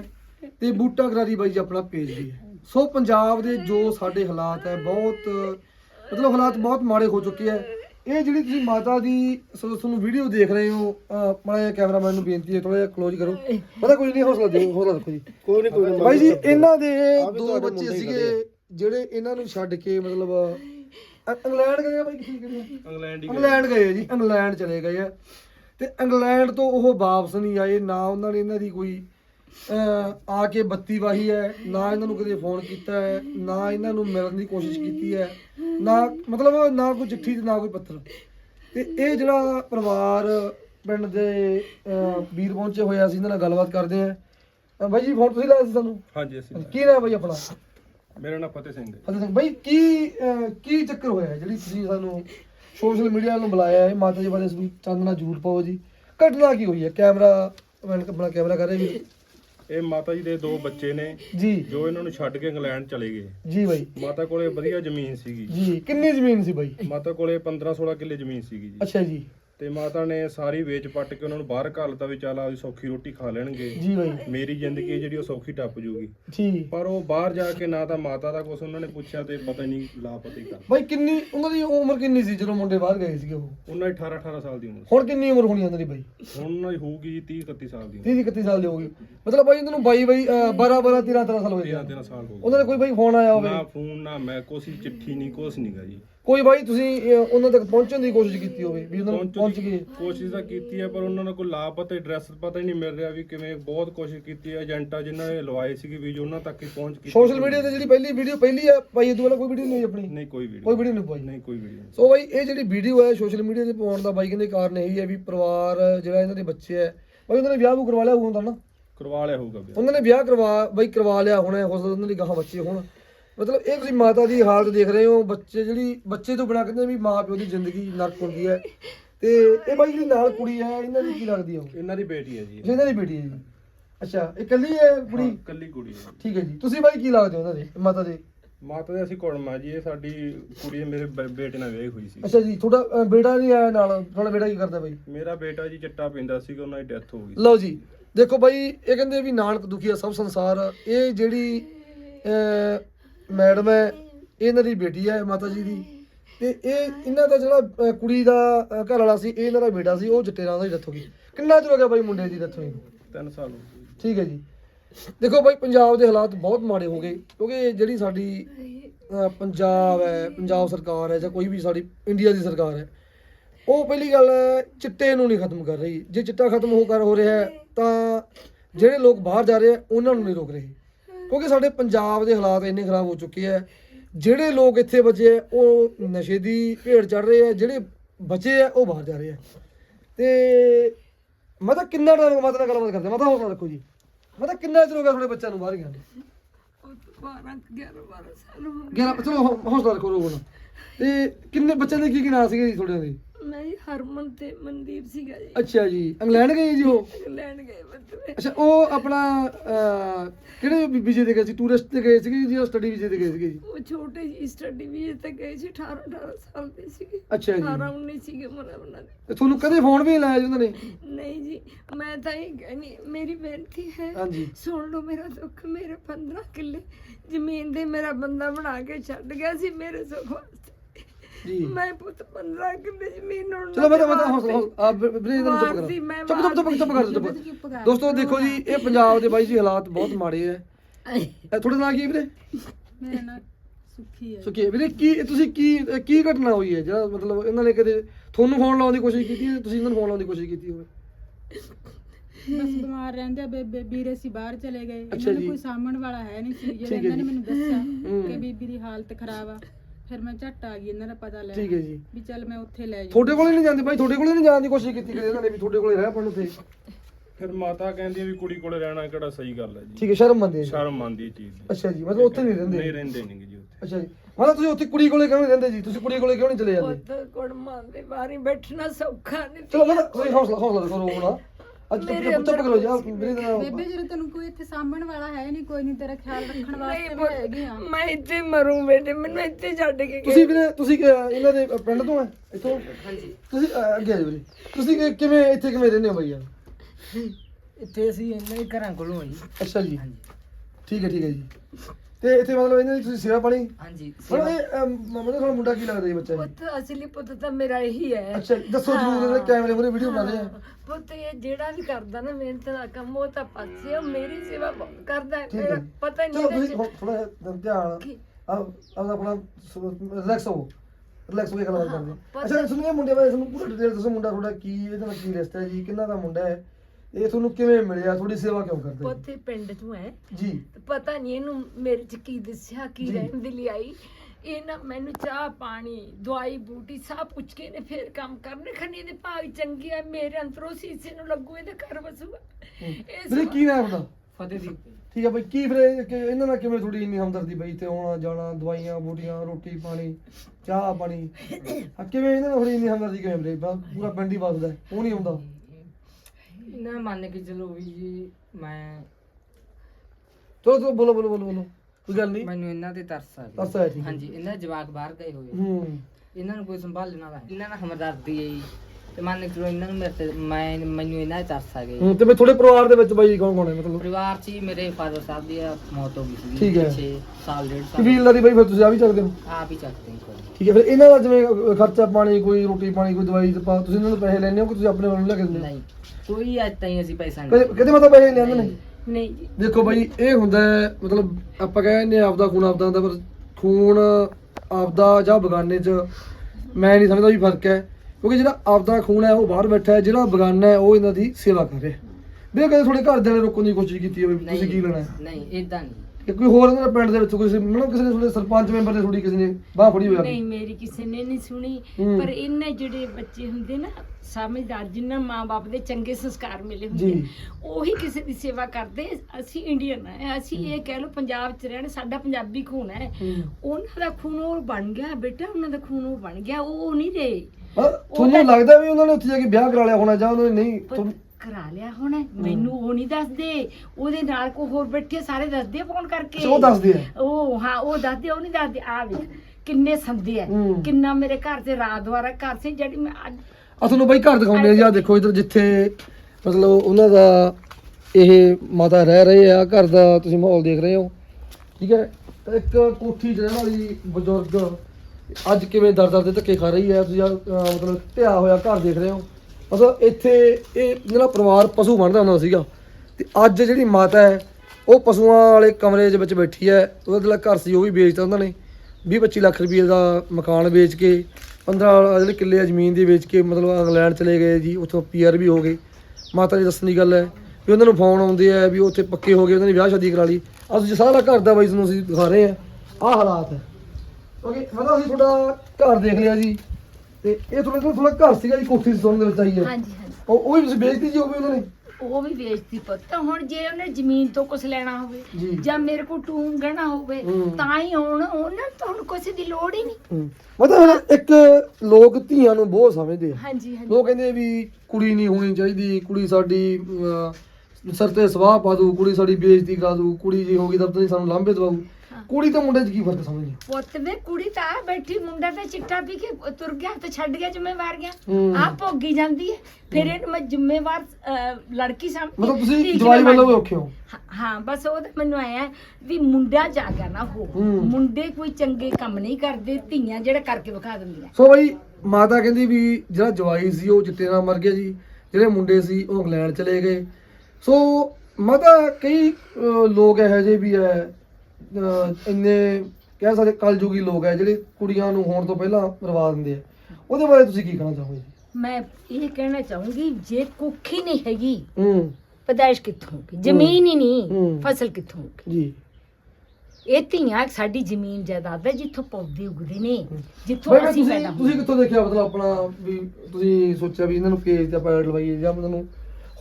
ਤੇ ਬੂਟਾ ਗਰਾਰੀ ਬਾਈ ਜੀ ਆਪਣਾ ਪੇਜ ਵੀ ਹੈ। ਸੋ ਪੰਜਾਬ ਦੇ ਜੋ ਸਾਡੇ ਹਾਲਾਤ ਹੈ ਬਹੁਤ ਮਤਲਬ ਹਾਲਾਤ ਬਹੁਤ ਮਾੜੇ ਹੋ ਚੁੱਕੇ ਹੈ। ਇਹ ਜਿਹੜੀ ਤੁਸੀਂ ਮਾਤਾ ਦੀ ਸੋ ਤੁਹਾਨੂੰ ਵੀਡੀਓ ਦੇਖ ਰਹੇ ਹੋ ਮਾੜਾ ਜਿਹਾ ਕੈਮਰਾਮੈਨ ਨੂੰ ਬੇਨਤੀ ਹੈ ਥੋੜਾ ਜਿਹਾ ਕਲੋਜ਼ ਕਰੋ। ਪਤਾ ਕੋਈ ਨਹੀਂ ਹੌਸਲਾ ਦਿਓ ਹੌਸਲਾ ਰੱਖੋ ਜੀ। ਕੋਈ ਨਹੀਂ ਕੋਈ ਨੀ, ਭਾਈ ਜੀ ਇਹਨਾਂ ਦੇ ਦੋ ਬੱਚੇ ਸੀਗੇ। ਜਿਹੜੇ ਇਹਨਾਂ ਨੂੰ ਛੱਡ ਕੇ ਮਤਲਬ ਅ- ਇੰਗਲੈਂਡ ਗਏ ਆ ਭਾਈ ਕਿੱਥੇ ਗਏ ਆ? ਇੰਗਲੈਂਡ ਇੰਗਲੈਂਡ ਗਏ ਆ ਜੀ ਇੰਗਲੈਂਡ ਚਲੇ ਗਏ ਆ। ਤੇ ਇੰਗਲੈਂਡ ਤੋਂ ਉਹ ਵਾਪਸ ਨਹੀਂ ਆਏ ਨਾ ਉਹਨਾਂ ਨੇ ਇਹਨਾਂ ਦੀ ਕੋਈ ਅਹ, ਆ ਕੇ ਬੱਤੀ ਵਾਹੀ ਹੈ ਨਾ ਇਹਨਾਂ ਨੂੰ ਕਦੇ ਫੋਨ ਕੀਤਾ ਹੈ ਨਾ ਇਹਨਾਂ ਨੂੰ ਮਿਲਣ ਦੀ ਕੋਸ਼ਿਸ਼ ਕੀਤੀ ਹੈ ਨਾ ਮਤਲਬ ਨਾ ਕੋਈ ਚਿੱਠੀ ਤੇ ਨਾ ਕੋਈ ਪੱਤਰ। ਤੇ ਇਹ ਜਿਹੜਾ ਪਰਿਵਾਰ ਪਿੰਡ ਦੇ ਅਹ, ਵੀਰ ਪਹੁੰਚੇ ਹੋਏ ਆ ਅਸੀਂ ਇਹਨਾਂ ਨਾਲ ਗੱਲਬਾਤ ਕਰਦੇ ਆ। ਬਾਈ ਜੀ ਫੋਨ ਤੁਸੀਂ ਲਾਇਆ ਸੀ ਸਾਨੂੰ? ਹਾਂਜੀ ਅਸੀਂ ਕੀ ਨਾਮ ਬਾਈ ਆਪਣਾ? ਮੇਰਾ ਨਾਮ ਫਤਿਹ ਸਿੰਘ ਹੈ। ਫਤਿਹ ਸਿੰਘ ਬਾਈ ਕੀ ਅਹ, ਕੀ ਚੱਕਰ ਹੋਇਆ ਜਿਹੜੀ ਤੁਸੀਂ ਸਾਨੂੰ ਸੋਸ਼ਲ ਮੀਡੀਆ ਨੂੰ ਬੁਲਾਇਆ ਹੈ? ਮਾਤਾ ਜੀ ਬਾਰੇ ਤੁਸੀਂ ਚਾਨਣਾ ਜ਼ਰੂਰ ਪਾਓ ਜੀ। ਘਟਨਾ ਕੀ ਹੋਈ ਹੈ? ਕੈਮਰਾ ਮੈਂ ਆਪਣਾ ਕੈਮਰਾ ਕਰ ਰਿਹਾ ਜੀ। ਇਹ ਮਾਤਾ ਜੀ ਦੇ ਦੋ ਬੱਚੇ ਨੇ ਜੀ। ਜੋ ਇਹਨਾਂ ਨੂੰ ਛੱਡ ਕੇ ਇੰਗਲੈਂਡ ਚਲੇ ਗਏ। ਜੀ ਬਾਈ। ਮਾਤਾ ਕੋਲੇ ਵਧੀਆ ਜ਼ਮੀਨ ਸੀਗੀ। ਜੀ ਕਿੰਨੀ ਜ਼ਮੀਨ ਸੀ ਬਾਈ? ਮਾਤਾ ਕੋਲੇ 15 16 ਕਿੱਲੇ ਜ਼ਮੀਨ ਸੀਗੀ ਜੀ। ਅੱਛਾ ਜੀ। ਤੇ ਮਾਤਾ ਨੇ ਸਾਰੀ ਵੇਚ ਪੱਟ ਕੇ ਉਹਨਾਂ ਨੂੰ ਬਾਹਰ ਘੱਲਤਾ ਵੀ ਚੱਲ ਆਪਦੀ ਸੌਖੀ ਰੋਟੀ ਖਾ ਲੈਣਗੇ। ਜੀ ਬਾਈ। ਮੇਰੀ ਜ਼ਿੰਦਗੀ ਜਿਹੜੀ ਉਹ ਸੌਖੀ ਟੱਪ ਜੂਗੀ। ਜੀ। ਪਰ ਉਹ ਬਾਹਰ ਜਾ ਕੇ ਨਾ ਤਾਂ ਮਾਤਾ ਦਾ ਕੁਝ ਉਹਨਾਂ ਨੇ ਪੁੱਛਿਆ ਤੇ ਪਤਾ ਹੀ ਨਹੀਂ ਲਾਪਤਾ ਹੀ ਕਰ। ਬਾਈ ਕਿੰਨੀ ਉਹਨਾਂ ਦੀ ਉਮਰ ਕਿੰਨੀ ਸੀ ਜਦੋਂ ਮੁੰਡੇ ਬਾਹਰ ਗਏ ਸੀਗੇ ਉਹ? ਉਹਨਾਂ ਦੀ 18 18 ਸਾਲ ਦੀ ਉਮਰ ਹੁਣ ਕਿੰਨੀ ਉਮਰ ਹੋਣੀ ਉਹਨਾਂ ਦੀ ਬਾਈ? ਸੀ। ਹੁਣ ਉਹਨਾਂ ਦੀ ਹੋਊਗੀ ਜੀ 30 31 ਸਾਲ ਦੀ ਉਮਰ। 30 31 ਸਾਲ ਦੀ ਹੋਗੀ ਮਤਲਬ ਬਾਈ ਉਹਨਾਂ ਨੂੰ ਬਾਈ ਬਾਈ 12 12 13 13 ਸਾਲ ਹੋਏ 13 13 ਸਾਲ ਹੋ ਉਹਨਾਂ ਦੇ ਕੋਈ ਬਾਈ ਫੋਨ ਆਇਆ ਹੋਵੇ? ਨਾ ਫੋਨ ਨਾ ਮੈਂ ਕੋਈ ਚਿੱਠੀ ਨਹੀਂ ਕੁਛ ਨਹੀਂਗਾ ਜੀ। ਕੋਈ ਬਾਈ ਤੁਸੀਂ ਅਹ, ਉਹਨਾਂ ਤੱਕ ਪਹੁੰਚਣ ਦੀ ਕੋਸ਼ਿਸ਼ ਕੀਤੀ ਹੋਵੇ ਵੀ ਉਹਨਾਂ ਨੂੰ ਪਹੁੰਚ ਗਏ ਕੋਸ਼ਿਸ਼ ਤਾਂ ਕੀਤੀ ਹੈ ਪਰ ਉਹਨਾਂ ਨੂੰ ਕੋਈ ਲਾਪਤਾ ਐਡਰੈਸ ਪਤਾ ਹੀ ਨਹੀਂ ਮਿਲ ਰਿਹਾ ਵੀ ਕਿਵੇਂ ਬਹੁਤ ਕੋਸ਼ਿਸ਼ ਕੀਤੀ ਹੈ ਏਜੰਟਾਂ ਜਿਨ੍ਹਾਂ ਨੇ ਲਵਾਏ ਸੀਗੇ ਵੀ ਉਹਨਾਂ ਤੱਕ ਹੀ ਪਹੁੰਚ ਕੀਤੀ ਸੋਸ਼ਲ ਮੀਡੀਆ ਤੇ ਜਿਹੜੀ ਪਹਿਲੀ ਵੀਡੀਓ ਪਹਿਲੀ ਆ ਪਾਈ ਇਹ ਵਾਲਾ ਕੋਈ ਵੀਡੀਓ ਨਹੀਂ ਆਪਣੀ? ਨਹੀਂ ਕੋਈ ਵੀਡੀਓ ਕੋਈ ਵੀਡੀਓ ਨਹੀਂ ਪਾਈ? ਨਹੀਂ ਕੋਈ ਵੀਡੀਓ ਸੋ ਬਾਈ ਇਹ ਜਿਹੜੀ ਵੀਡੀਓ ਹੈ ਸੋਸ਼ਲ ਮੀਡੀਆ ਤੇ ਪਾਉਣ ਦਾ ਬਾਈ ਕਹਿੰਦੇ ਕਾਰਨ ਇਹੀ ਹੈ ਵੀ ਪਰਿਵਾਰ ਜਿਹੜਾ ਇਹਨਾਂ ਦੇ ਬੱਚੇ ਹੈ ਬਾਈ ਉਹਨਾਂ ਨੇ ਵਿਆਹ ਵੀ ਕਰਵਾ ਲਿਆ ਹੋਊਗਾ ਨਾ? ਕਰਵਾ ਲਿਆ ਹੋਊਗਾ ਵਿਆਹ। ਉਹਨਾਂ ਨੇ ਵਿਆਹ ਕਰਵਾ ਬਾਈ ਕਰਵਾ ਲਿਆ ਹੋਣਾ ਹੋ ਸਕਦਾ ਉਹਨਾਂ ਦੀ ਗਾਹਾਂ ਬੱਚੇ ਹੋਣ। ਮਤਲਬ ਇਹ ਤੁਸੀਂ ਮਾਤਾ ਦੀ ਹਾਲਤ ਦੇਖ ਰਹੇ ਹੋ ਬੱਚੇ ਜਿਹੜੀ ਬੱਚੇ ਤੋਂ ਬਿਨਾਂ ਕਹਿੰਦੇ ਵੀ ਮਾਂ ਪਿਓ ਦੀ ਜ਼ਿੰਦਗੀ ਨਰਕ ਹੁੰਦੀ ਹੈ। ਤੇ ਇਹ ਬਾਈ ਜਿਹੜੀ ਨਾਲ ਕੁੜੀ ਹੈ ਇਹਨਾਂ ਦੀ ਕੀ ਲੱਗਦੀ ਹੈ ਇਹਨਾਂ ਦੀ ਬੇਟੀ ਹੈ ਜੀ। ਇਹਨਾਂ ਦੀ ਬੇਟੀ ਹੈ ਜੀ। ਅੱਛਾ ਇਹ ਇਕੱਲੀ ਹੈ ਕੁੜੀ? ਕੱਲੀ ਕੁੜੀ ਹੈ। ਠੀਕ ਹੈ ਜੀ। ਤੁਸੀਂ ਬਾਈ ਕੀ ਲੱਗਦੇ ਹੋ ਉਹਨਾਂ ਦੇ ਮਾਤਾ ਦੇ? ਮਾਤਾ ਦੇ ਅਸੀਂ ਕੁੜਮਾ ਜੀ? ਇਹ ਸਾਡੀ ਕੁੜੀ ਮੇਰੇ ਬ- ਬੇਟੇ ਨਾਲ ਵਿਆਹੀ ਹੋਈ ਸੀ। ਅੱਛਾ ਜੀ ਤੁਹਾਡਾ ਅ, ਬੇਟਾ ਨਹੀਂ ਆਇਆ ਨਾਲ ਤੁਹਾਡਾ ਬੇਟਾ ਕੀ ਕਰਦਾ ਬਾਈ? ਮੇਰਾ ਬੇਟਾ ਜੀ ਚਿੱਟਾ ਪੀਂਦਾ ਸੀਗਾ ਉਹਨਾਂ ਦੀ ਡੈਥ ਹੋ ਗਈ ਲਓ ਜੀ ਦੇਖੋ ਬਾਈ ਇਹ ਕਹਿੰਦੇ ਵੀ ਨਾਨਕ ਦੁਖੀਆ ਸਭ ਸੰਸਾਰ। ਇਹ ਜਿਹੜੀ ਮੈਡਮ ਹੈ ਇਹ ਇਹਨਾਂ ਦੀ ਬੇਟੀ ਹੈ ਮਾਤਾ ਜੀ ਦੀ। ਤੇ ਇਹ ਇਹਨਾਂ ਦਾ ਜਿਹੜਾ ਕੁੜੀ ਦਾ ਘਰ ਵਾਲਾ ਸੀ ਇਹ ਇਹਨਾਂ ਦਾ ਬੇਟਾ ਸੀ ਉਹ ਚਿੱਟੇ ਨਾਲ ਦੀ ਡੈਥ ਹੋ ਗਈ। ਕਿੰਨਾ ਚਿਰ ਹੋ ਗਿਆ ਬਾਈ ਮੁੰਡੇ ਦੀ ਡੈਥ ਹੋਈ ਨੂੰ? 3 ਸਾਲ ਹੋ ਗਏ। ਠੀਕ ਹੈ ਜੀ। ਦੇਖੋ ਬਾਈ ਪੰਜਾਬ ਦੇ ਹਾਲਾਤ ਬਹੁਤ ਮਾੜੇ ਹੋ ਗਏ ਕਿਉਂਕਿ ਜਿਹੜੀ ਸਾਡੀ ਅਹ, ਪੰਜਾਬ ਹੈ ਪੰਜਾਬ ਸਰਕਾਰ ਹੈ ਜਾਂ ਕੋਈ ਵੀ ਸਾਡੀ ਇੰਡੀਆ ਦੀ ਸਰਕਾਰ ਹੈ ਉਹ ਪਹਿਲੀ ਗੱਲ ਹੈ, ਚਿੱਟੇ ਨੂੰ ਨਹੀਂ ਖਤਮ ਕਰ ਰਹੀ। ਜੇ ਚਿੱਟਾ ਖਤਮ ਹੋ ਕਰ ਹੋ ਰਿਹਾ ਹੈ ਤਾਂ ਜਿਹੜੇ ਲੋਕ ਬਾਹਰ ਜਾ ਰਹੇ ਆ ਉਹਨਾਂ ਨੂੰ ਨਹੀਂ ਰੋਕ ਰਹੇ। ਕਿਉਂਕਿ ਸਾਡੇ ਪੰਜਾਬ ਦੇ ਹਾਲਾਤ ਇੰਨੇ ਖਰਾਬ ਹੋ ਚੁੱਕੇ ਆ। ਜਿਹੜੇ ਲੋਕ ਇੱਥੇ ਬਚੇ ਆ ਉਹ ਨਸ਼ੇ ਦੀ ਭੇੜ ਚੜ ਰਹੇ ਆ ਜਿਹੜੇ ਬਚੇ ਆ ਉਹ ਬਾਹਰ ਜਾ ਰਹੇ ਆ। ਤੇ ਮੈਂ ਤਾਂ ਕਿੰਨਾ ਟਾਈਮ ਮਾਤਾ ਨਾਲ ਗੱਲਬਾਤ ਕਰਦੇ ਮੈਂ ਤਾਂ ਹੌਸਲਾ ਰੱਖੋ ਜੀ। ਮੈਂ ਤਾਂ ਕਿੰਨਾ ਚਿਰ ਹੋ ਗਿਆ ਤੁਹਾਡੇ ਬੱਚਿਆਂ ਨੂੰ ਬਾਹਰ ਗਿਆ ਨੂੰ? 12 11 12 ਸਾਲ ਹੋ ਗਏ। 11 ਚਲੋ ਹੌਸਲਾ ਰੱਖੋ ਰੋਗੋ ਤੇ ਕਿੰਨੇ ਬੱਚਿਆਂ ਦੇ ਕੀ ਕੀ ਨਾਂ ਸੀਗੇ ਜੀ ਤੁਹਾਡੇ ਦੇ? ਮੈਂ ਜੀ ਹਰਮਨ ਤੇ ਮਨਦੀਪ ਸੀਗਾ ਜੀ। ਅੱਛਾ ਜੀ ਇੰਗਲੈਂਡ ਗਏ ਜੀ ਉਹ? ਇੰਗਲੈਂਡ ਗਏ ਬੱਚੇ ਅੱਛਾ ਉਹ ਆਪਣਾ ਅਹ, ਕਿਹੜੇ ਵੀਜ਼ੇ ਤੇ ਗਏ ਸੀ? ਟੂਰਿਸਟ ਤੇ ਗਏ ਸੀਗੇ ਜੀ ਸਟੱਡੀ ਵੀਜ਼ੇ ਤੇ ਗਏ ਸੀਗੇ ਜੀ? ਉਹ ਛੋਟੇ ਜੀ ਸਟੱਡੀ ਵੀ ਤੇ ਗਏ ਸੀ 18 18 ਸਾਲ ਦੇ ਸੀਗੇ। ਅੱਛਾ ਜੀ। 18 19 ਸੀਗੇ ਉਮਰ ਉਹਨਾਂ ਦੀ। ਤੇ ਤੁਹਾਨੂੰ ਕਦੇ ਫੋਨ ਵੀ ਨਹੀਂ ਲਾਇਆ ਜੀ ਉਹਨਾਂ ਨੇ? ਨਹੀਂ ਜੀ ਮੈਂ ਤਾਂ ਇਹ ਕਹਿੰਦੀ ਮੇਰੀ ਬੇਨਤੀ ਹੈ ਹਾਂਜੀ। ਸੁਣ ਲਓ ਮੇਰਾ ਦੁੱਖ ਮੇਰੇ 15 ਕਿੱਲੇ ਜ਼ਮੀਨ ਦੇ ਮੇਰਾ ਬੰਦਾ ਬਣਾ ਕੇ ਛੱਡ ਗਿਆ ਸੀ ਮੇਰੇ ਸੁੱਖ ਵਾਸਤੇ। ਜੀ। ਮੈਂ ਪੁੱਤ 15 ਕਿੱਲੇ ਜ਼ਮੀਨ ਨੂੰ ਚਲੋ ਮੈਂ ਤਾਂ ਮੈਂ ਤਾਂ ਹੌਸਲਾ ਹੌਸਲਾ- ਆਪ ਵੀਰੇ ਇਹਨਾਂ ਨੂੰ ਚੁੱਪ ਵਾਰਸੀ, ਕਰੋ ਮੈਂ ਚੁੱਪ ਚੁੱਪ ਚੁੱਪ ਚੁੱਪ ਕਰ ਦਿਓ ਚੁੱਪ ਚੁੱਪ ਕਰ। ਦੋਸਤੋ ਦੇਖੋ ਜੀ ਇਹ ਪੰਜਾਬ ਦੇ ਬਾਈ ਜੀ ਹਾਲਾਤ ਬਹੁਤ ਮਾੜੇ ਆ। ਇਹ ਤੁਹਾਡਾ ਨਾਂ ਕੀ ਵੀਰੇ? ਮੇਰਾ ਨਾਂ ਸੁਖੀ ਹੈ ਸੁਖੀ ਵੀਰੇ ਕੀ ਤੁਸੀਂ ਕੀ ਕੀ ਘਟਨਾ ਹੋਈ ਹੈ? ਜਿਹੜਾ ਮਤਲਬ ਇਹਨਾਂ ਨੇ ਕਦੇ ਤੁਹਾਨੂੰ ਫੋਨ ਲਾਉਣ ਦੀ ਕੋਸ਼ਿਸ਼ ਕੀਤੀ ਹੈ ਤੁਸੀਂ ਇਹਨਾਂ ਨੂੰ ਫੋਨ ਲਾਉਣ ਦੀ ਕੋਸ਼ਿਸ਼ ਕੀਤੀ ਹੋਵੇ? ਬਸ ਬਿਮਾਰ ਰਹਿੰਦੇ ਆ ਬੇਬੇ ਵੀਰੇ ਸੀ ਬਾਹਰ ਚਲੇ ਗਏ। ਅੱਛਾ ਇਹਨਾਂ ਨੂੰ ਜੀ। ਕੋਈ ਸਾਂਭਣ ਵਾਲਾ ਹੈ ਨਹੀਂ ਸੀ ਠੀਕ ਜਿਹੜੇ ਇਹਨਾਂ ਨੇ ਜੀ। ਮੈਨੂੰ ਦੱਸਿਆ। ਕਿ ਬੀਬੀ ਦੀ ਹਾਲਤ ਖਰਾਬ ਆ। ਫਿਰ ਮੈਂ ਝੱਟ ਆ ਗਈ ਇਹਨਾਂ ਦਾ ਪਤਾ ਲੈ ਠੀਕ ਹੈ ਜੀ। ਵੀ ਚੱਲ ਮੈਂ ਉੱਥੇ ਲੈ ਜਾ ਤੁਹਾਡੇ ਕੋਲੇ ਨਹੀਂ ਜਾਂਦੇ ਬਾਈ ਤੁਹਾਡੇ ਕੋਲੇ ਨਹੀਂ ਜਾਣ ਦੀ ਕੋਸ਼ਿਸ਼ ਕੀਤੀ ਕਦੇ ਇਹਨਾਂ ਨੇ ਵੀ ਤੁਹਾਡੇ ਕੋਲੇ ਰਹਿ ਪਣ ਉੱਥੇ। ਫਿਰ ਮਾਤਾ ਕਹਿੰਦੀ ਆ ਵੀ ਕੁੜੀ ਕੋਲੇ ਰਹਿਣਾ ਕਿਹੜਾ ਸਹੀ ਗੱਲ ਹੈ ਜੀ। ਠੀਕ ਹੈ ਸ਼ਰਮ ਮੰਨਦੇ ਆ ਜੀ। ਸ਼ਰਮ ਮੰਨਦੀ ਇਹ ਚੀਜ਼ ਦੀ। ਅੱਛਾ ਜੀ ਮਤਲਬ ਉੱਥੇ ਨਹੀਂ ਰਹਿੰਦੇ। ਨਹੀਂ ਰਹਿੰਦੇ ਨਹੀਂ ਜੀ ਉੱਥੇ। ਅੱਛਾ ਜੀ ਮਤਲਬ ਤੁਸੀਂ ਉੱਥੇ ਕੁੜੀ ਕੋਲੇ ਕਿਉਂ ਨਹੀਂ ਰਹਿੰਦੇ ਜੀ? ਤੁਸੀਂ ਕੁੜੀ ਕੋਲੇ ਕਿਉਂ ਨਹੀਂ ਚਲੇ ਜਾਂਦੇ? ਪੁੱਤ ਕੁੜਮਾਂ ਦੇ ਬਾਰੇ ਬੈਠਣਾ ਸੌਖਾ ਨਹੀਂ ਚਲੋ ਮੈਂ ਤੁਸੀਂ ਹੌਸਲਾ ਹੌਸਲਾ ਕਰੋ ਹੁਣ ਅੱਜ ਮੇਰੇ ਚੁੱਪ ਚੁੱਪ ਕਰੋ ਜੀ ਮੇਰੇ ਨਾਲ। ਬੇਬੇ ਜਦੋਂ ਤੈਨੂੰ ਕੋਈ ਇੱਥੇ ਸਾਂਭਣ ਵਾਲਾ ਹੈ ਨਹੀਂ ਕੋਈ ਨਹੀਂ ਤੇਰਾ ਖਿਆਲ ਰੱਖਣ ਵਾਸਤੇ ਵੀ ਹੈਗੀ ਆ। ਪੁੱਤ, ਮੈਂ ਇੱਥੇ ਮਰੂੰ ਬੇਟੇ ਮੈਨੂੰ ਇੱਥੇ ਛੱਡ ਕੇ ਗਏ। ਤੁਸੀਂ ਵੀਰੇ ਤੁਸੀਂ ਕਿ- ਇਹਨਾਂ ਦੇ ਪਿੰਡ ਤੋਂ ਹੈ ਇੱਥੋਂ? ਹਾਂਜੀ। ਤੁਸੀਂ ਅੱਗੇ ਆ ਜਾਓ ਵੀਰੇ। ਤੁਸੀਂ ਕਿ- ਕਿਵੇਂ ਇੱਥੇ ਕਿਵੇਂ ਰਹਿੰਦੇ ਹੋ ਯਾਰ ਇੱਥੇ ਅਸੀਂ ਇਹਨਾਂ ਦੇ ਘਰਾਂ ਕੋਲੋਂ ਆ ਜੀ। ਅੱਛਾ ਜੀ। ਠੀਕ ਹੈ ਠੀਕ ਹੈ ਜੀ। ਤੇ ਇੱਥੇ ਮਤਲਬ ਇਹਨਾਂ ਦੀ ਤੁਸੀਂ ਸੇਵਾ ਪਾਣੀ? ਹਾਂਜੀ ਮਤਲਬ ਇਹ ਅਮ, ਮਤਲਬ ਤੁਹਾਡਾ ਮੁੰਡਾ ਕੀ ਲੱਗਦਾ ਜੀ ਬੱਚਾ ਜੀ? ਪੁੱਤ ਅਸਲੀ ਪੁੱਤ ਤਾਂ ਮੇਰਾ ਇਹੀ ਹੈ। ਅੱਛਾ ਦੱਸੋ ਜਰੂਰ ਇਹਦੇ ਕੈਮਰੇ ਮੂਰੇ ਵੀਡੀਓ ਬਣਾਉਂਦੇ ਆ। ਪੁੱਤ ਇਹ ਜਿਹੜਾ ਵੀ ਕਰਦਾ ਨਾ ਮਿਹਨਤ ਦਾ ਕੰਮ ਉਹ ਤਾਂ ਪਾਸੇ ਉਹ ਮੇਰੀ ਸੇਵਾ ਬਹੁਤ ਕਰਦਾ ਹੈ ਠੀਕ ਹੈ। ਮੇਰਾ। ਪਤਾ ਚਲੋ ਨਹੀਂ ਤੁਸੀਂ ਥੋੜਾ ਜਿਹਾ ਧਿਆਨ ਕੀ? ਆ ਆਪਣਾ ਆਪਣਾ ਰਿਲੈਕਸ ਹੋ ਰਿਲੈਕਸ ਹੋ ਕੇ ਗੱਲ ਕਰਦੇ ਹਾਂ। ਅੱਛਾ ਇਹ ਮੁੰਡੇ ਬਾਰੇ ਤੁਹਾਨੂੰ ਪੂਰਾ ਡਿਟੇਲ ਦੱਸੋ ਮੁੰਡਾ ਤੁਹਾਡਾ ਕੀ ਇਹਦੇ ਨਾਲ ਕੀ ਰਿਸ਼ਤਾ ਹੈ ਜੀ ਕਿੰਨਾ ਦਾ ਮੁੰਡਾ ਹੈ? ਇਹ ਤੁਹਾਨੂੰ ਕਿਵੇਂ ਮਿਲਿਆ? ਤੁਹਾਡੀ ਸੇਵਾ ਕਿਉਂ ਕਰਦਾ ਹੈ? ਇਹ ਪਿੰਡ ਤੋਂ ਹੈ। ਜੀ। ਪਤਾ ਨਹੀਂ ਇਹਨੂੰ ਮੇਰੇ ਚ ਕੀ ਦੱਸਿਆ ਕੀ ਜੀ। ਰਹਿਣ ਦੇ ਲਈ ਆਈ। ਇਹ ਨਾ ਮੈਨੂੰ ਚਾਹ ਪਾਣੀ ਦਵਾਈ ਬੂਟੀ ਸਭ ਪੁੱਛ ਕੇ ਨੇ ਫਿਰ ਕੰਮ ਕਰਨੇ। ਖਣੀ ਦੇ ਭਾਗ ਚੰਗੀ ਹੈ ਮੇਰੇ ਅੰਦਰੋਂ ਸੀਸੇ ਨੂੰ ਲੱਗੂ ਇਹਦੇ ਘਰ ਵਸੂਗਾ। ਇਹ ਵੀਰੇ ਕੀ ਨਾਮ ਤੁਹਾਡਾ ਫਤਿਹਦੀਪ। ਠੀਕ ਹੈ ਬਈ ਕੀ ਫਿਰ ਇਹ ਕਿ ਇਹਨਾਂ ਨਾਲ ਕਿਵੇਂ ਥੋੜੀ ਇੰਨੀ ਹਮਦਰਦੀ ਬਈ? ਤੇ ਆਉਣਾ ਜਾਣਾ ਦਵਾਈਆਂ ਬੂਟੀਆਂ ਰੋਟੀ ਪਾਣੀ ਚਾਹ ਪਾਣੀ। ਆ ਕਿਵੇਂ ਇਹਨਾਂ ਨਾਲ ਥੋੜੀ ਇੰਨੀ ਹਮਦਰਦੀ ਕਿਵੇਂ ਵੀਰੇ ਬਸ ਪੂਰਾ ਪਿੰਡ ਹੀ ਵੱਸਦਾ ਹੈ, ਉਹ ਨਹੀਂ ਆਉਂਦਾ। ਇਹਨਾਂ ਮੰਨ ਕੇ ਚਲੋ ਵੀ ਜੀ ਮੈਂ ਚਲੋ ਚਲੋ ਬੋਲੋ ਬੋਲੋ ਬੋਲੋ ਬੋਲੋ। ਕੋਈ ਗੱਲ ਨਹੀਂ। ਮੈਨੂੰ ਇਹਨਾਂ ਤੇ ਤਰਸ ਆ ਤਰਸ ਆਇਆ, ਠੀਕ ਗਿਆ ਹੈ। ਹਾਂਜੀ ਇਹਨਾਂ ਦੇ ਜਵਾਕ ਬਾਹਰ ਗਏ ਹੋਏ ਹੂੰ। ਇਹਨਾਂ ਨੂੰ ਕੋਈ ਸੰਭਾਲਣ ਵਾਲਾ ਹੈ। ਇਹਨਾਂ ਨਾਲ ਹਮਦਰਦੀ ਹੈ ਜੀ। ਤੇ ਮੰਨ ਕੇ ਚਲੋ ਇਹਨਾਂ ਨੂੰ ਮੇਰੇ ਤੇ ਮੈਂ ਮੈਨੂੰ ਇਹਨਾਂ ਦੇ ਤਰਸ ਆ ਗਏ ਹੂੰ ਤੇ ਮੈਂ ਤੁਹਾਡੇ ਪਰਿਵਾਰ ਦੇ ਵਿੱਚ ਬਾਈ ਕੌਣ ਕੌਣ ਹੈ ਮਤਲਬ? ਪਰਿਵਾਰ 'ਚ ਹੀ ਮੇਰੇ ਫਾਦਰ ਸਾਹਿਬ ਦੀ ਮੌਤ ਹੋ ਗਈ ਸੀ ਠੀਕ ਹੈ। 6 ਸਾਲ ਡੇਢ ਸਾਲ। ਕਬੀਲਦਾਰੀ ਬਾਈ ਫਿਰ ਤੁਸੀਂ ਆ ਵੀ ਚੱਲਦੇ ਹੋ? ਆਪ ਹੀ ਚੱਕਦੇ ਹਾਂ ਠੀਕ ਹੈ ਫਿਰ ਇਹਨਾਂ ਦਾ ਜਿਵੇਂ ਖਰਚਾ ਪਾਣੀ ਕੋਈ ਰੋਟੀ ਪਾਣੀ ਕੋਈ ਦਵਾਈ ਪਾ ਤੁਸੀਂ ਇਹਨਾਂ ਨੂੰ ਪੈਸੇ ਲੈਣੇ ਹੋ ਕਿ ਤੁਸੀਂ ਆਪਣੇ ਵੱਲੋਂ ਲੈ ਕੇ ਦਿੰਦੇ ਹੋ? ਨਹੀਂ ਕੋਈ ਅੱਜ ਤਾਈਂ ਅਸੀਂ ਪੈਸਾ ਕਦੇ ਨਹੀਂ ਕਦੇ ਮਤਲਬ ਪੈਸੇ ਲੈਂਦੇ? ਨੇ ਨਹੀਂ ਜੀ। ਦੇਖੋ ਬਾਈ ਇਹ ਹੁੰਦਾ ਹੈ, ਮਤਲਬ ਆਪਾਂ ਕਹਿੰਦੇ ਨੇ ਆਪਦਾ ਖੂਨ ਆਪਦਾ ਹੁੰਦਾ ਪਰ ਖੂਨ ਆਪਦਾ ਜਾਂ ਬਗਾਨੇ 'ਚ ਮੈਂ ਨਹੀਂ ਸਮਝਦਾ ਵੀ ਫ਼ਰਕ ਹੈ। ਕਿਉਂਕਿ ਜਿਹੜਾ ਆਪਦਾ ਖੂਨ ਹੈ ਉਹ ਬਾਹਰ ਬੈਠਾ ਹੈ ਜਿਹੜਾ ਬਗਾਨਾ ਹੈ ਉਹ ਇਹਨਾਂ ਦੀ ਸੇਵਾ ਕਰ ਰਿਹਾ। ਵੀ ਕਦੇ ਤੁਹਾਡੇ ਘਰਦਿਆਂ ਨੇ ਰੋਕਣ ਦੀ ਕੋਸ਼ਿਸ਼ ਕੀਤੀ ਹੋਵੇ ਤੁਸੀਂ ਕੀ ਲੈਣਾ ਹੈ? ਨਹੀਂ ਇਦਾਂ ਨਹੀਂ। ਕਿ ਕੋਈ ਹੋਰ ਇਹਨਾਂ ਦੇ ਪਿੰਡ ਦੇ ਵਿੱਚ ਕੋਈ ਮਤਲਬ ਕਿਸੇ ਨੇ ਤੁਹਾਡੇ ਸਰਪੰਚ ਮੈਂਬਰ ਨੇ ਥੋੜੀ ਕਿਸੇ ਨੇ ਬਾਹ ਫੜੀ ਹੋਇਆ ਨਹੀਂ ਮੇਰੀ ਕਿਸੇ ਨੇ ਨਹੀਂ ਸੁਣੀ। ਹੂੰ। ਪਰ ਇਹਨੇ ਜਿਹੜੇ ਬੱਚੇ ਹੁੰਦੇ ਨਾ ਸਮਝਦਾਰ ਜਿਨ੍ਹਾਂ ਮਾਂ-ਬਾਪ ਦੇ ਚੰਗੇ ਸੰਸਕਾਰ ਮਿਲੇ ਹੁੰਦੇ ਜੀ। ਉਹੀ ਕਿਸੇ ਦੀ ਸੇਵਾ ਕਰਦੇ ਅਸੀਂ ਇੰਡੀਅਨ ਹੈ ਅਸੀਂ ਇਹ ਕਹਿ ਲਓ ਪੰਜਾਬ 'ਚ ਰਹਿਣ ਸਾਡਾ ਪੰਜਾਬੀ ਖੂਨ ਹੈ। ਹੂੰ। ਉਹਨਾਂ ਦਾ ਖੂਨ ਉਹ ਬਣ ਗਿਆ ਬੇਟਾ ਉਹਨਾਂ ਦਾ ਖੂਨ ਉਹ ਬਣ ਗਿਆ ਉਹ ਨਹੀਂ ਰਹੇ। ਹਾਂ, ਤੁਹਾਨੂੰ ਲੱਗਦਾ ਵੀ ਉਹਨਾਂ ਨੇ ਉੱਥੇ ਜਾ ਕੇ ਵਿਆਹ ਕਰਾ ਲਿਆ ਹੋਣਾ ਜਾਂ ਉਹਨਾਂ ਨੇ ਨਹੀਂ? ਤੁਹਾਨੂੰ- ਕਰਾ ਲਿਆ ਹੁਣ ਮੈਨੂੰ ਉਹ ਨਹੀਂ ਦੱਸਦੇ। ਉਹਦੇ ਨਾਲ ਕੋ ਹੋਰ ਬੈਠੇ ਸਾਰੇ ਦੱਸਦੇ ਆ ਫੋਨ ਕਰਕੇ। ਅੱਛਾ, ਉਹ ਦੱਸਦੇ ਆ? ਉਹ ਹਾਂ ਉਹ ਦੱਸਦੇ ਆ, ਉਹ ਨਹੀਂ ਦੱਸਦੇ। ਆ ਵੇਖ ਕਿੰਨੇ ਸੰਦੇ ਆ। ਹੂੰ। ਕਿੰਨਾ ਮੇਰੇ ਘਰ ਤੇ ਰਾਤ ਦੁਆਰਾ ਘਰ ਸੀ ਜਿਹੜੀ ਮੈਂ ਅੱਜ ਆ ਤੁਹਾਨੂੰ ਬਾਈ ਘਰ ਦਿਖਾਉਂਦੇ ਆ ਜੀ ਆ ਦੇਖੋ ਇਧਰ ਜਿੱਥੇ ਮਤਲਬ ਉਹਨਾਂ ਦਾ ਇਹ ਮਾਤਾ ਰਹਿ ਰਹੇ ਆ ਘਰ ਦਾ ਤੁਸੀਂ ਮਾਹੌਲ ਦੇਖ ਰਹੇ ਹੋ। ਠੀਕ ਹੈ ਤੇ ਇੱਕ ਕੋਠੀ 'ਚ ਰਹਿਣ ਵਾਲੀ ਬਜ਼ੁਰਗ ਅੱਜ ਕਿਵੇਂ ਦਰ ਦਰ ਦੇ ਧੱਕੇ ਖਾ ਰਹੀ ਹੈ? ਤੁਸੀਂ ਆਹ, ਅਹ, ਮਤਲਬ ਢਿਆ ਹੋਇਆ ਘਰ ਦੇਖ ਰਹੇ ਹੋ। ਮਤਲਬ ਇੱਥੇ ਇਹ ਜਿਹੜਾ ਪਰਿਵਾਰ ਪਸ਼ੂ ਬਣਦਾ ਹੁੰਦਾ ਸੀਗਾ ਤੇ ਅੱਜ ਜਿਹੜੀ ਮਾਤਾ ਹੈ ਉਹ ਪਸ਼ੂਆਂ ਵਾਲੇ ਕਮਰੇ ਦੇ ਵਿੱਚ ਬੈਠੀ ਹੈ। ਉਹਦਾ ਜਿਹੜਾ ਘਰ ਸੀ ਉਹ ਵੀ ਵੇਚਤਾ ਉਹਨਾਂ ਨੇ। 20 25 ਲੱਖ ਰੁਪਏ ਦਾ ਮਕਾਨ ਵੇਚ ਕੇ 15 ਜਿਹੜੇ ਕਿੱਲੇ ਆ ਜ਼ਮੀਨ ਦੀ ਵੇਚ ਕੇ ਮਤਲਬ ਇੰਗਲੈਂਡ ਚਲੇ ਗਏ ਜੀ ਉੱਥੋਂ ਪੀਆਰ ਵੀ ਹੋ ਗਏ। ਮਾਤਾ ਜੀ ਦੱਸਣ ਦੀ ਗੱਲ ਹੈ ਵੀ ਉਹਨਾਂ ਨੂੰ ਫੋਨ ਆਉਂਦੇ ਆ ਵੀ ਉੱਥੇ ਪੱਕੇ ਹੋ ਗਏ ਉਹਨਾਂ ਨੇ ਵਿਆਹ ਸ਼ਾਦੀ ਕਰਾ ਲਈ। ਆ ਸਾਰਾ ਘਰ ਦਾ ਬਾਈ ਤੁਹਾਨੂੰ ਅਸੀਂ ਦਿਖਾ ਰਹੇ ਆ ਆਹ ਹਾਲਾਤ ਹੈ। ਓਕੇ ਮਤਲਬ ਅਸੀਂ ਤੁਹਾਡਾ ਘਰ ਦੇਖ ਲਿਆ ਜੀ। ਤੇ ਇਹ ਤੁਹਾਡਾ ਥੋੜਾ ਘਰ ਸੀਗਾ ਜੀ ਕੋਠੀ ਸੁਣਨ ਦੇ ਵਿੱਚ ਆਈ ਹੈ ਹਾਂਜੀ ਹਾਂਜੀ। ਉਹ ਉਹ ਵੀ ਤੁਸੀਂ ਵੇਚਦੀ ਜੀ ਉਹ ਵੀ ਉਹਨਾਂ? ਨੇ ਉਹ ਵੀ ਵੇਚਦੀ ਪੁੱਤ। ਹੁਣ ਜੇ ਉਹਨੇ ਜ਼ਮੀਨ ਤੋਂ ਕੁਝ ਲੈਣਾ ਹੋਵੇ ਜੀ। ਜਾਂ ਮੇਰੇ ਕੋਲ ਟੂਮ ਗਹਿਣਾ ਹੋਵੇ ਹੂੰ। ਤਾਂ ਹੀ ਹੁਣ ਉਹਨਾਂ ਨੂੰ ਤਾਂ ਹੁਣ ਕਿਸੇ ਦੀ ਲੋੜ ਹੀ ਨਹੀਂ। ਹੂੰ। ਮਤਲਬ ਹੁਣ ਇੱਕ ਲੋਕ ਧੀਆਂ ਨੂੰ ਬਹੁਤ ਸਮਝਦੇ ਆ। ਹਾਂਜੀ ਹਾਂਜੀ। ਲੋਕ ਕਹਿੰਦੇ ਵੀ ਕੁੜੀ ਨਹੀਂ ਹੋਣੀ ਚਾਹੀਦੀ ਕੁੜੀ ਸਾਡੀ ਅਹ, ਸਿਰ ਤੇ ਸਵਾਹ ਪਾ ਦੂ ਕੁੜੀ ਸਾਡੀ ਬੇਇੱਜ਼ਤੀ ਕਰਾ ਦੂ ਕੁੜੀ ਜੀ ਹੋਗੀ ਤਾਂ ਪਤਾ ਨਹੀਂ ਸਾਨੂੰ ਲਾਂਭੇ ਦਵਾਊ। ਕੁੜੀ ਤਾਂ ਮੁੰਡੇ 'ਚ ਕੀ ਫ਼ਰਕ ਸਮਝਦੇ ਪੁੱਤ ਵੇ ਕੁੜੀ ਤਾਂ ਆ ਬੈਠੀ ਮੁੰਡਾ ਤਾਂ ਚਿੱਟਾ ਪੀ ਕੇ ਤੁਰ ਗਿਆ ਤੇ ਛੱਡ ਗਿਆ ਜ਼ਿੰਮੇਵਾਰੀਆਂ ਹੂੰ। ਆ ਭੋਗੀ ਜਾਂਦੀ ਹੈ ਫਿਰ ਇਹਨੂੰ ਮੈਂ ਜ਼ਿੰਮੇਵਾਰ ਅਹ, ਲੜਕੀ ਸਮਝ ਮਤਲਬ ਤੁਸੀਂ ਜਵਾਈ ਵੱਲੋਂ ਵੀ ਔਖੇ ਹੋ? ਹਾਂ ਬਸ ਉਹ ਤਾਂ ਮੈਨੂੰ ਆਇਆ ਵੀ ਮੁੰਡਾ ਜਾਗਾ ਨਾ ਹੋ। ਹੂੰ। ਮੁੰਡੇ ਕੋਈ ਚੰਗੇ ਕੰਮ ਨਹੀਂ ਕਰਦੇ ਧੀਆਂ ਜਿਹੜੇ ਕਰਕੇ ਵਿਖਾ ਦਿੰਦੀਆਂ। ਸੋ ਬਈ ਮਾਤਾ ਕਹਿੰਦੀ ਵੀ ਜਿਹੜਾ ਜਵਾਈ ਸੀ ਉਹ ਚਿੱਟੇ ਨਾਲ ਮਰ ਗਿਆ ਜੀ। ਜਿਹੜੇ ਮੁੰਡੇ ਸੀ ਉਹ ਇੰਗਲੈਂਡ ਚਲੇ ਗਏ। ਸੋ ਮਾਤਾ ਕਈ ਅਹ, ਲੋਕ ਇਹੋ ਜਿਹੇ ਵੀ ਹੈ ਅਹ, ਇੰਨੇ ਕਹਿ ਸਕਦੇ ਕਲਯੁਗੀ ਲੋਕ ਹੈ ਜਿਹੜੇ ਕੁੜੀਆਂ ਨੂੰ ਹੋਣ ਤੋਂ ਪਹਿਲਾਂ ਮਰਵਾ ਦਿੰਦੇ ਆ। ਉਹਦੇ ਬਾਰੇ ਤੁਸੀਂ ਕੀ ਕਹਿਣਾ ਚਾਹੋਗੇ ਮੈਂ ਇਹ ਕਹਿਣਾ ਚਾਹੂੰਗੀ ਜੇ ਕੁੱਖ ਹੀ ਨਹੀਂ ਹੈਗੀ ਹੂੰ। ਪਦਾਇਸ਼ ਕਿੱਥੋਂ ਹੋਗੀ ਜ਼ਮੀਨ ਹੀ ਨਹੀਂ ਹੂੰ। ਫਸਲ ਕਿੱਥੋਂ ਹੋਗੀ ਜੀ। ਇਹ ਧੀਆਂ ਸਾਡੀ ਜ਼ਮੀਨ ਜਾਇਦਾਦ ਹੈ ਜਿੱਥੋਂ ਪੌਦੇ ਉਗਦੇ ਨੇ ਜਿੱਥੋਂ ਬਾਈ ਅਸੀਂ ਤੁਸੀਂ ਪੈਦਾ ਤੁਸੀਂ ਕਿੱਥੋਂ ਦੇਖਿਆ ਮਤਲਬ ਆਪਣਾ ਵੀ ਤੁਸੀਂ ਸੋਚਿਆ ਵੀ ਇਹਨਾਂ ਨੂੰ ਪੇਜ ਤੇ ਆਪਾਂ ਐਡ ਲਵਾਈਏ ਜਾਂ ਤੁਹਾਨੂੰ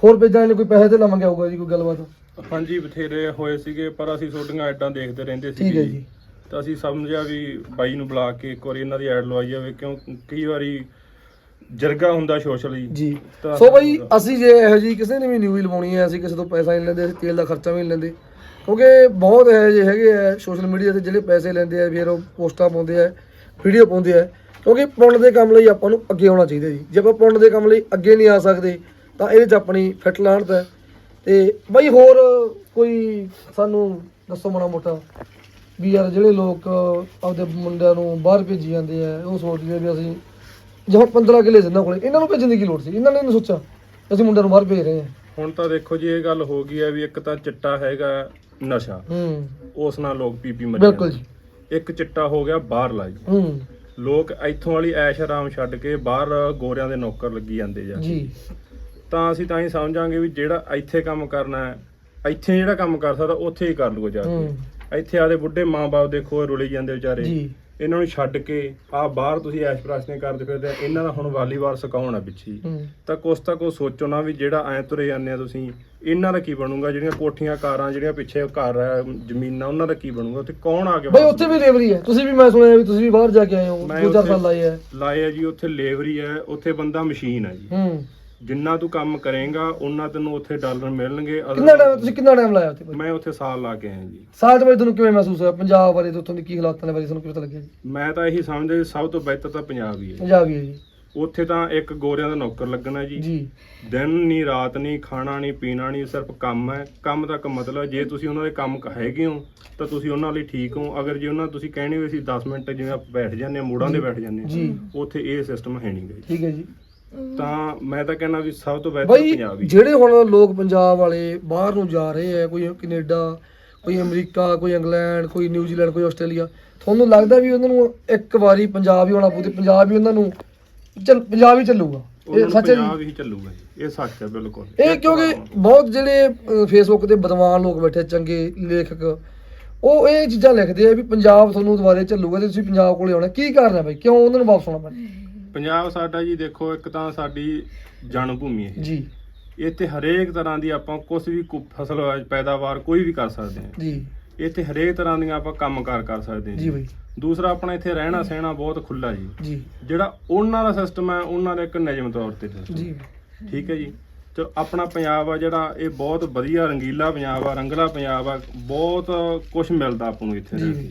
ਹੋਰ ਪੇਜਾਂ ਨੇ ਕੋਈ ਪੈਸੇ ਤੇ ਮੰਗਿਆ ਹੋਊਗਾ ਜੀ ਕੋਈ ਗੱਲਬਾਤ? ਹਾਂਜੀ ਬਥੇਰੇ ਹੋਏ ਸੀਗੇ ਪਰ ਅਸੀਂ ਤੁਹਾਡੀਆਂ ਐਡਾਂ ਦੇਖਦੇ ਰਹਿੰਦੇ ਠੀਕ ਹੈ ਸੀਗੇ ਜੀ। ਤਾਂ ਅਸੀਂ ਸਮਝਿਆ ਵੀ ਬਾਈ ਨੂੰ ਬੁਲਾ ਕੇ ਇੱਕ ਵਾਰੀ ਇਹਨਾਂ ਦੀ ਐਡ ਲਵਾਈ ਜਾਵੇ ਕਿਉਂ ਕਈ ਵਾਰੀ ਜਰਗਾ ਹੁੰਦਾ ਸੋਸ਼ਲੀ ਜੀ। ਤਾਂ ਸੋ ਬਈ ਅਸੀਂ ਜੇ ਇਹੋ ਜੀ ਕਿਸੇ ਨੇ ਵੀ ਨਿਊਜ਼ ਲਵਾਉਣੀ ਹੈ ਅਸੀਂ ਕਿਸੇ ਤੋਂ ਪੈਸਾ ਨਹੀਂ ਲੈਂਦੇ ਅਸੀਂ ਤੇਲ ਦਾ ਖਰਚਾ ਵੀ ਨਹੀਂ ਲੈਂਦੇ। ਕਿਉਂਕਿ ਬਹੁਤ ਇਹੋ ਜਿਹੇ ਹੈਗੇ ਆ ਸੋਸ਼ਲ ਮੀਡੀਆ ਤੇ ਜਿਹੜੇ ਪੈਸੇ ਲੈਂਦੇ ਆ ਫਿਰ ਉਹ ਪੋਸਟਾਂ ਪਾਉਂਦੇ ਆ ਵੀਡੀਓ ਪਾਉਂਦੇ ਆ। ਕਿਉਂਕਿ ਪੁੰਨ ਦੇ ਕੰਮ ਲਈ ਆਪਾਂ ਨੂੰ ਅੱਗੇ ਆਉਣਾ ਚਾਹੀਦਾ ਜੀ। ਜੇ ਆਪਾਂ ਪੁੰਨ ਦੇ ਕੰਮ ਲਈ ਅੱਗੇ ਨਹੀਂ ਆ ਸਕਦੇ ਤਾਂ ਇਹਦੇ 'ਚ ਆਪਣੀ ਫਿੱਟ ਲਾਹਣਤ ਹੈ। ਤੇ ਬਈ ਹੋਰ ਕੋਈ ਸਾਨੂੰ ਦੱਸੋ ਮਾੜਾ ਮੋਟਾ ਵੀ ਯਾਰ ਜਿਹੜੇ ਲੋਕ ਆਪਦੇ ਮੁੰਡਿਆਂ ਨੂੰ ਬਾਹਰ ਭੇਜੀ ਜਾਂਦੇ ਆ ਉਹ ਸੋਚਦੇ ਆ ਵੀ ਅਸੀਂ ਜਿਵੇਂ 15 ਕਿੱਲੇ ਇਹਨਾਂ ਕੋਲੇ ਇਹਨਾਂ ਨੂੰ ਭੇਜਣ ਦੀ ਕੀ ਲੋੜ ਸੀ? ਇਹਨਾਂ ਨੇ ਨਹੀਂ ਸੋਚਿਆ ਅਸੀਂ ਮੁੰਡਿਆਂ ਨੂੰ ਬਾਹਰ ਭੇਜ ਰਹੇ ਹਾਂ ਹੁਣ ਤਾਂ ਦੇਖੋ ਜੀ ਇਹ ਗੱਲ ਹੋ ਗਈ ਹੈ ਵੀ ਇੱਕ ਤਾਂ ਚਿੱਟਾ ਹੈਗਾ ਨਸ਼ਾ ਹੂੰ। ਉਸ ਨਾਲ ਲੋਕ ਪੀਪੀ ਮਰ ਬਿਲਕੁਲ ਜਾਂਦੇ। ਜੀ। ਇੱਕ ਚਿੱਟਾ ਹੋ ਗਿਆ ਬਾਹਰਲਾ ਜੀ। ਹੂੰ। ਲੋਕ ਇੱਥੋਂ ਵਾਲੀ ਐਸ਼ ਆਰਾਮ ਛੱਡ ਕੇ ਬਾਹਰ ਗੋਰਿਆਂ ਦੇ ਨੌਕਰ ਲੱਗੀ ਜਾਂਦੇ ਜਾ। ਜੀ। ਤਾਂ ਅਸੀਂ ਤਾਂ ਹੀ ਸਮਝਾਂਗੇ ਵੀ ਜਿਹੜਾ ਇੱਥੇ ਕੰਮ ਕਰਨਾ ਹੈ ਇੱਥੇ ਜਿਹੜਾ ਕੰਮ ਕਰ ਸਕਦਾ ਉੱਥੇ ਹੀ ਕਰ ਲੂਗਾ ਜਾ ਕੇ। ਇੱਥੇ ਆਦੇ ਬੁੱਢੇ ਮਾਂ-ਬਾਪ ਦੇਖੋ ਰੁਲੀ ਜਾਂਦੇ ਵਿਚਾਰੇ। ਜੀ। ਇਹਨਾਂ ਨੂੰ ਛੱਡ ਕੇ ਆ ਬਾਹਰ ਤੁਸੀਂ ਐਸ਼ ਪ੍ਰਸਤੀਆਂ ਕਰਦੇ ਫਿਰਦੇ ਆ, ਇਹਨਾਂ ਦਾ ਹੁਣ ਵਾਲੀਵਾਰ ਸਿਖਾਉਣਾ ਪਿੱਛੇ। ਹੀ। ਹੂੰ ਤਾਂ ਕੁਛ ਤਾਂ ਕੁਛ ਸੋਚੋ ਨਾ ਵੀ ਜਿਹੜਾ ਐ ਤੁਰੇ ਜਾਂਦੇ ਆ ਤੁਸੀਂ ਇਹਨਾਂ ਦਾ ਕੀ ਬਣੂਗਾ? ਜਿਹੜੀਆਂ ਕੋਠੀਆਂ ਕਾਰਾਂ ਜਿਹੜੀਆਂ ਪਿੱਛੇ ਘਰ ਹੈ ਜ਼ਮੀਨਾਂ ਉਹਨਾਂ ਦਾ ਕੀ ਬਣੂਗਾ? ਉੱਥੇ ਕੌਣ ਆ ਕੇ ਬਈ ਉੱਥੇ ਵੀ ਲੇਬਰੀ ਹੈ। ਤੁਸੀਂ ਵੀ ਮੈਂ ਸੁਣਿਆ ਵੀ ਤੁਸੀਂ ਵੀ ਬਾਹਰ ਜਾ ਕੇ ਆਏ ਹੋ ਦੋ ਚਾਰ ਸਾਲ ਲਾਏ ਆ। ਲਾਏ ਆ ਜੀ ਉੱਥੇ ਲੇਬਰੀ ਹੈ ਉੱਥੇ ਬੰਦਾ ਮਸ਼ੀਨ ਹੈ ਜੀ। ਹੂੰ। ਜਿੰਨਾ ਤੂੰ ਕੰਮ ਕਰੇਗਾ ਉਹਨਾਂ ਤੈਨੂੰ ਉੱਥੇ ਡਾਲਰ ਮਿਲਣਗੇ ਕਿੰਨਾ ਟਾਈਮ ਤੁਸੀਂ ਕਿੰਨਾ ਟਾਈਮ ਲਾਇਆ ਉੱਥੇ ਮੈਂ ਉੱਥੇ ਸਾਲ ਲਾ ਕੇ ਆਇਆ ਜੀ। ਸਾਲ ਦੇ ਵਿੱਚ ਤੁਹਾਨੂੰ ਕਿਵੇਂ ਮਹਿਸੂਸ ਹੋਇਆ? ਪੰਜਾਬ ਬਾਰੇ ਤੇ ਉੱਥੋਂ ਦੀ ਕੀ ਹਾਲਾਤਾਂ ਦੇ ਬਾਰੇ ਤੁਹਾਨੂੰ ਕਿਵੇਂ ਪਤਾ ਲੱਗਿਆ ਜੀ? ਮੈਂ ਤਾਂ ਇਹੀ ਸਮਝਦਾ ਵੀ ਸਭ ਤੋਂ ਬਿਹਤਰ ਤਾਂ ਪੰਜਾਬ ਹੀ ਹੈ ਪੰਜਾਬ ਹੀ ਹੈ ਜੀ। ਉੱਥੇ ਤਾਂ ਇੱਕ ਗੋਰਿਆਂ ਦਾ ਨੌਕਰ ਲੱਗਣਾ ਜੀ। ਜੀ। ਦਿਨ ਨਹੀਂ ਰਾਤ ਨਹੀਂ ਖਾਣਾ ਨਹੀਂ ਪੀਣਾ ਨਹੀਂ ਸਿਰਫ ਕੰਮ ਹੈ। ਕੰਮ ਤੱਕ ਮਤਲਬ ਜੇ ਤੁਸੀਂ ਉਹਨਾਂ ਦੇ ਕੰਮ ਕ- ਹੈਗੇ ਹੋ ਤਾਂ ਤੁਸੀਂ ਉਹਨਾਂ ਲਈ ਠੀਕ ਹੋ। ਅਗਰ ਜੇ ਉਹਨਾਂ ਤੁਸੀਂ ਕਹਿਣੇ ਵੀ ਅਸੀਂ 10 ਮਿੰਟ ਜਿਵੇਂ ਆਪਾਂ ਬੈਠ ਜਾਂਦੇ ਹਾਂ ਮੋੜਾਂ ਦੇ ਬੈਠ ਜਾਂਦੇ ਜੀ। ਹਾਂ ਉੱਥੇ ਇਹ ਸਿਸਟਮ ਹੈ ਨਹੀਂ ਗਾ। ਠੀਕ ਹੈ ਜੀ। ਤਾਂ ਮੈਂ ਤਾਂ ਕਹਿੰਦਾ ਵੀ ਸਭ ਤੋਂ ਬਿਹਤਰ ਬਈ ਪੰਜਾਬ। ਜਿਹੜੇ ਹੁਣ ਲੋਕ ਪੰਜਾਬ ਵਾਲੇ ਬਾਹਰ ਨੂੰ ਜਾ ਰਹੇ ਆ ਕੋਈ ਕੈਨੇਡਾ ਕੋਈ ਅਮਰੀਕਾ ਕੋਈ ਇੰਗਲੈਂਡ ਕੋਈ ਨਿਊਜ਼ੀਲੈਂਡ ਕੋਈ ਆਸਟ੍ਰੇਲੀਆ ਤੁਹਾਨੂੰ ਲੱਗਦਾ ਵੀ ਉਹਨਾਂ ਨੂੰ ਇੱਕ ਵਾਰੀ ਪੰਜਾਬ ਹੀ ਆਉਣਾ ਪਊ ਤੇ ਪੰਜਾਬ ਹੀ ਉਹਨਾਂ ਨੂੰ ਚੱਲ ਪੰਜਾਬ ਹੀ ਚੱਲੂਗਾ? ਇਹ ਸੱਚ ਹੈ ਜੀ? ਪੰਜਾਬ ਹੀ ਚੱਲੂਗਾ ਜੀ। ਇਹ ਸੱਚ ਹੈ ਬਿਲਕੁਲ। ਇਹ ਕਿਉਂਕਿ ਬਹੁਤ ਜਿਹੜੇ ਫੇਸਬੁੱਕ ਤੇ ਵਿਦਵਾਨ ਲੋਕ ਬੈਠੇ ਚੰਗੇ ਲੇਖਕ ਉਹ ਇਹ ਚੀਜ਼ਾਂ ਲਿਖਦੇ ਆ ਵੀ ਪੰਜਾਬ ਤੁਹਾਨੂੰ ਦੁਬਾਰੇ ਚੱਲੂਗਾ ਤੇ ਤੁਸੀਂ ਪੰਜਾਬ ਕੋਲੇ ਆਉਣਾ। ਕੀ ਕਾਰਨ ਹੈ ਬਈ? ਕਿਉਂ ਉਹਨਾਂ ਨੂੰ ਵਾਪਸ ਆਉਣਾ ਪੈਣਾ? ਪੰਜਾਬ ਸਾਡਾ ਜੀ ਦੇਖੋ ਇੱਕ ਤਾਂ ਸਾਡੀ ਜਨਮ ਭੂਮੀ ਹੈ ਜੀ। ਇੱਥੇ ਹਰੇਕ ਤਰ੍ਹਾਂ ਦੀ ਆਪਾਂ ਕੁਝ ਵੀ ਕੁ- ਫਸਲ ਪੈਦਾਵਾਰ ਕੋਈ ਵੀ ਕਰ ਸਕਦੇ ਹਾਂ। ਜੀ। ਇੱਥੇ ਹਰੇਕ ਤਰ੍ਹਾਂ ਦੀਆਂ ਆਪਾਂ ਕੰਮਕਾਰ ਕਰ ਸਕਦੇ ਹਾਂ ਜੀ। ਬਈ। ਦੂਸਰਾ ਆਪਣਾ ਇੱਥੇ ਰਹਿਣਾ ਸਹਿਣਾ ਬਹੁਤ ਖੁੱਲਾ ਜੀ। ਜੀ। ਜਿਹੜਾ ਉਹਨਾਂ ਦਾ ਸਿਸਟਮ ਹੈ ਉਹਨਾਂ ਦਾ ਇੱਕ ਨਿਯਮ ਤੌਰ ਤੇ system ਜੀ। ਠੀਕ ਹੈ ਜੀ। ਚਲੋ ਆਪਣਾ ਪੰਜਾਬ ਆ ਜਿਹੜਾ ਇਹ ਬਹੁਤ ਵਧੀਆ ਰੰਗੀਲਾ ਪੰਜਾਬ ਆ ਰੰਗਲਾ ਪੰਜਾਬ ਆ। ਬਹੁਤ ਕੁਝ ਮਿਲਦਾ ਆਪਾਂ ਨੂੰ ਇੱਥੇ ਰਹਿ ਕੇ।